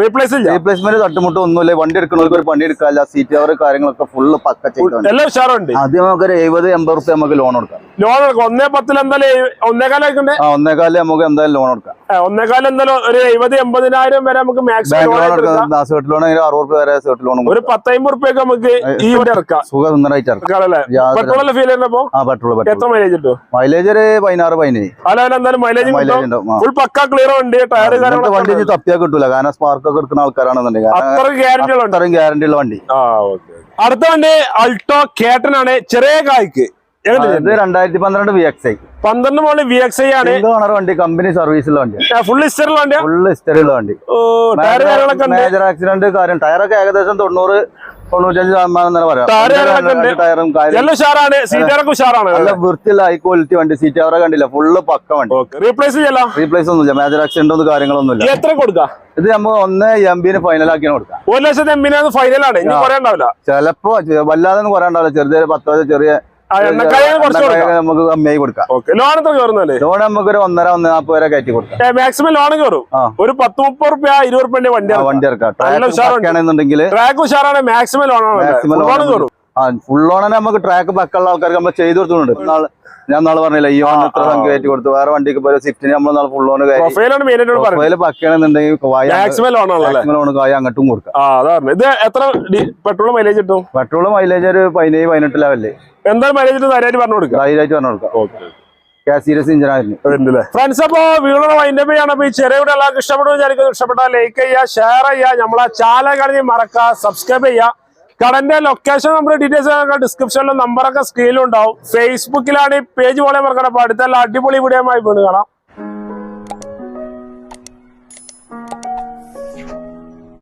റീപ്ലേസ്മെന്റ് തട്ടുമുട്ട് ഒന്നുമില്ല. വണ്ടി എടുക്കുന്നവർക്ക് ഒരു പണി എടുക്കാല്ല സീറ്റ് അവർ കാര്യങ്ങളൊക്കെ ഫുള്ള് പക്ക ചെയ്തു എല്ലാം ഉഷാറുണ്ട്. ആദ്യം നമുക്ക് ഒരു എഴുപത് എൺപത് റുപ്യ നമുക്ക് ലോൺ കൊടുക്കാം. ലോൺ എടുക്കാം. ഒന്നേ പത്തിൽ എന്തായാലും ഒന്നേകാലം നമുക്ക് എന്തായാലും ലോൺ എടുക്കാം. ഒന്നേകാൽ എന്തായാലും ഒരു എഴുപത് എൺപതിനായിരം വരെ നമുക്ക് മാക്സിമം ലോൺ എടുക്കാം. സേർട്ട് ലോൺ അറുപത് റുപ്യ വരെ സെർട്ട് ലോൺ ഒരു പത്തമ്പത് റുപ്യൊക്കെ നമുക്ക് ഈ വണ്ടി ഇറക്കാം സുഖ സുന്ദരമായിട്ട് ഇറക്കാം അല്ലേ? യാതൊരു- പെട്രോൾ ഫീൽ ചെയ്യുന്നപ്പോ എത്ര മൈലേജ് കിട്ടും മൈലേജ് ഒരു പതിനാറ് പതിനേഴ്. അല്ല എന്തായാലും മൈലേജ് ഫുൾ പക്ക ക്ലിയർ ഉണ്ട്? ടയർ വണ്ടി തപ്പിയാ കിട്ടൂല. കാരണം സ്പാർക്ക് ഒക്കെ എടുക്കുന്ന ആൾക്കാരാണെന്നുണ്ടെങ്കിൽ. അത്രയും ഗ്യാരണ്ടി ഉള്ള വണ്ടി. അടുത്ത വണ്ടി അൾട്ടോ കേട്ടനാണ് ചെറിയ കായ്ക്ക്. ഇത് രണ്ടായിരത്തി പന്ത്രണ്ട് വി എക്സ് ഐ പന്ത്രണ്ട് മോളിൽ വി എക്സ് ഐ ആണ്. ഓണർ വണ്ടി കമ്പനി സർവീസുള്ള വണ്ടി. ഫുൾ ഹിസ്റ്ററിൽ വണ്ടി ഫുൾ ഹിസ്റ്ററിയുള്ള വണ്ടി. ടയർ കാര്യങ്ങളൊക്കെ മേജർ ആക്സിഡന്റ് കാര്യം. ടയറൊക്കെ ഏകദേശം തൊണ്ണൂറ് തൊണ്ണൂറ്റഞ്ച് ശതമാനം തന്നെ പറയാം. ടയറ് കാര്യം. ഉഷാറാണ്. സീറ്ററൊക്കെ ഉഷാറാണ്. നല്ല വൃത്തിയുള്ള ഹൈ ക്വാളിറ്റി വണ്ടി. കണ്ടില്ല? ഫുള്ള് പക്ക വണ്ടി. ഓക്കെ റീപ്ലേസ് ചെയ്യല്ലോ? റീപ്ലേസ് ഒന്നുമില്ല. മേജർ ആക്സിഡന്റ് ഒന്നും എത്ര കൊടുക്കാം? ഇത് നമ്മൾ ഒന്ന് എം ബിന് ഫൈനലാക്കിയാണ് കൊടുക്കാം ഒരു ലക്ഷത്തി എമ്പിനാണ് ഫൈനലാണ്. ചിലപ്പോ വല്ലാതെ ഒന്നും ചെറിയ പത്തോ ചെറിയ നമുക്ക് കമ്മിയായി കൊടുക്കാം. ലോൺ എത്ര കയറുന്നല്ലേ ലോൺ നമുക്ക് ഒരു ഒന്നര ഒന്ന് നാൽപ്പത് വരെ കയറ്റി കൊടുക്കാം. മാക്സിമം ലോൺ കയറും. ഒരു പത്ത് മുപ്പത് റുപ്യ ഇരുപത് റുപ്യ വണ്ടി വണ്ടി ഇറക്കാം ട്രാക്ക് ട്രാക്ക് ഉഷാറാണ് മാക്സിമം ലോൺ മാക്സിമം ലോൺ കയറും. ആ ഫുൾ ലോണിനെ നമുക്ക് ട്രാക്ക് പക്കുള്ള ആൾക്കാർക്ക് നമ്മൾ ചെയ്തു കൊടുത്തിട്ടുണ്ട്. ഞാൻ നാളെ പറഞ്ഞില്ല ഈ ഓൺ എത്ര സംഖ്യ കയറ്റി കൊടുത്തു. വേറെ വണ്ടിക്ക് പോലെ സ്വിഫ്റ്റിന് നമ്മൾ നാളെ ഫുൾ ഓൺ കയറി. പ്രൊഫൈൽ മാക്സിമം ലോൺ കായ അങ്ങോട്ടും കൊടുക്കാം. ഇത് എത്ര പെട്രോൾ മൈലേജ് കിട്ടും? പെട്രോൾ മൈലേജ് ഒരു പതിനേഴ് പതിനെട്ട് ലെവലേ എന്താ മൈലേജ് ധൈര്യമായിട്ട് പറഞ്ഞു കൊടുക്കാം. ധൈര്യമായിട്ട് പറഞ്ഞു കൊടുക്കാം. ഇഞ്ചിനായിരുന്നു ഫ്രണ്ട്സ് അപ്പോ വീഡിയോ വൈൻഡ് അപ്പ് ചെയ്യണം. അപ്പൊ ഈ ചെറിയ എല്ലാവർക്കും ഇഷ്ടപ്പെടും വിചാരിക്കുന്നു. ഇഷ്ടപ്പെട്ടാൽ ലൈക്ക് ചെയ്യുക ഷെയർ ചെയ്യുക. നമ്മളെ ചാനൽ കാണി മറക്കുക സബ്സ്ക്രൈബ് ചെയ്യുക. കടന്റെ ലൊക്കേഷൻ നമ്മുടെ ഡീറ്റെയിൽസ് ഡിസ്ക്രിപ്ഷനിലും നമ്പറൊക്കെ സ്ക്രീനിലും ഉണ്ടാവും. ഫേസ്ബുക്കിലാണ് ഈ പേജ് പോലെ മറക്കണം അടുത്തുള്ള അടിപൊളി വീഡിയോ ആയി വീണ് കാണാം.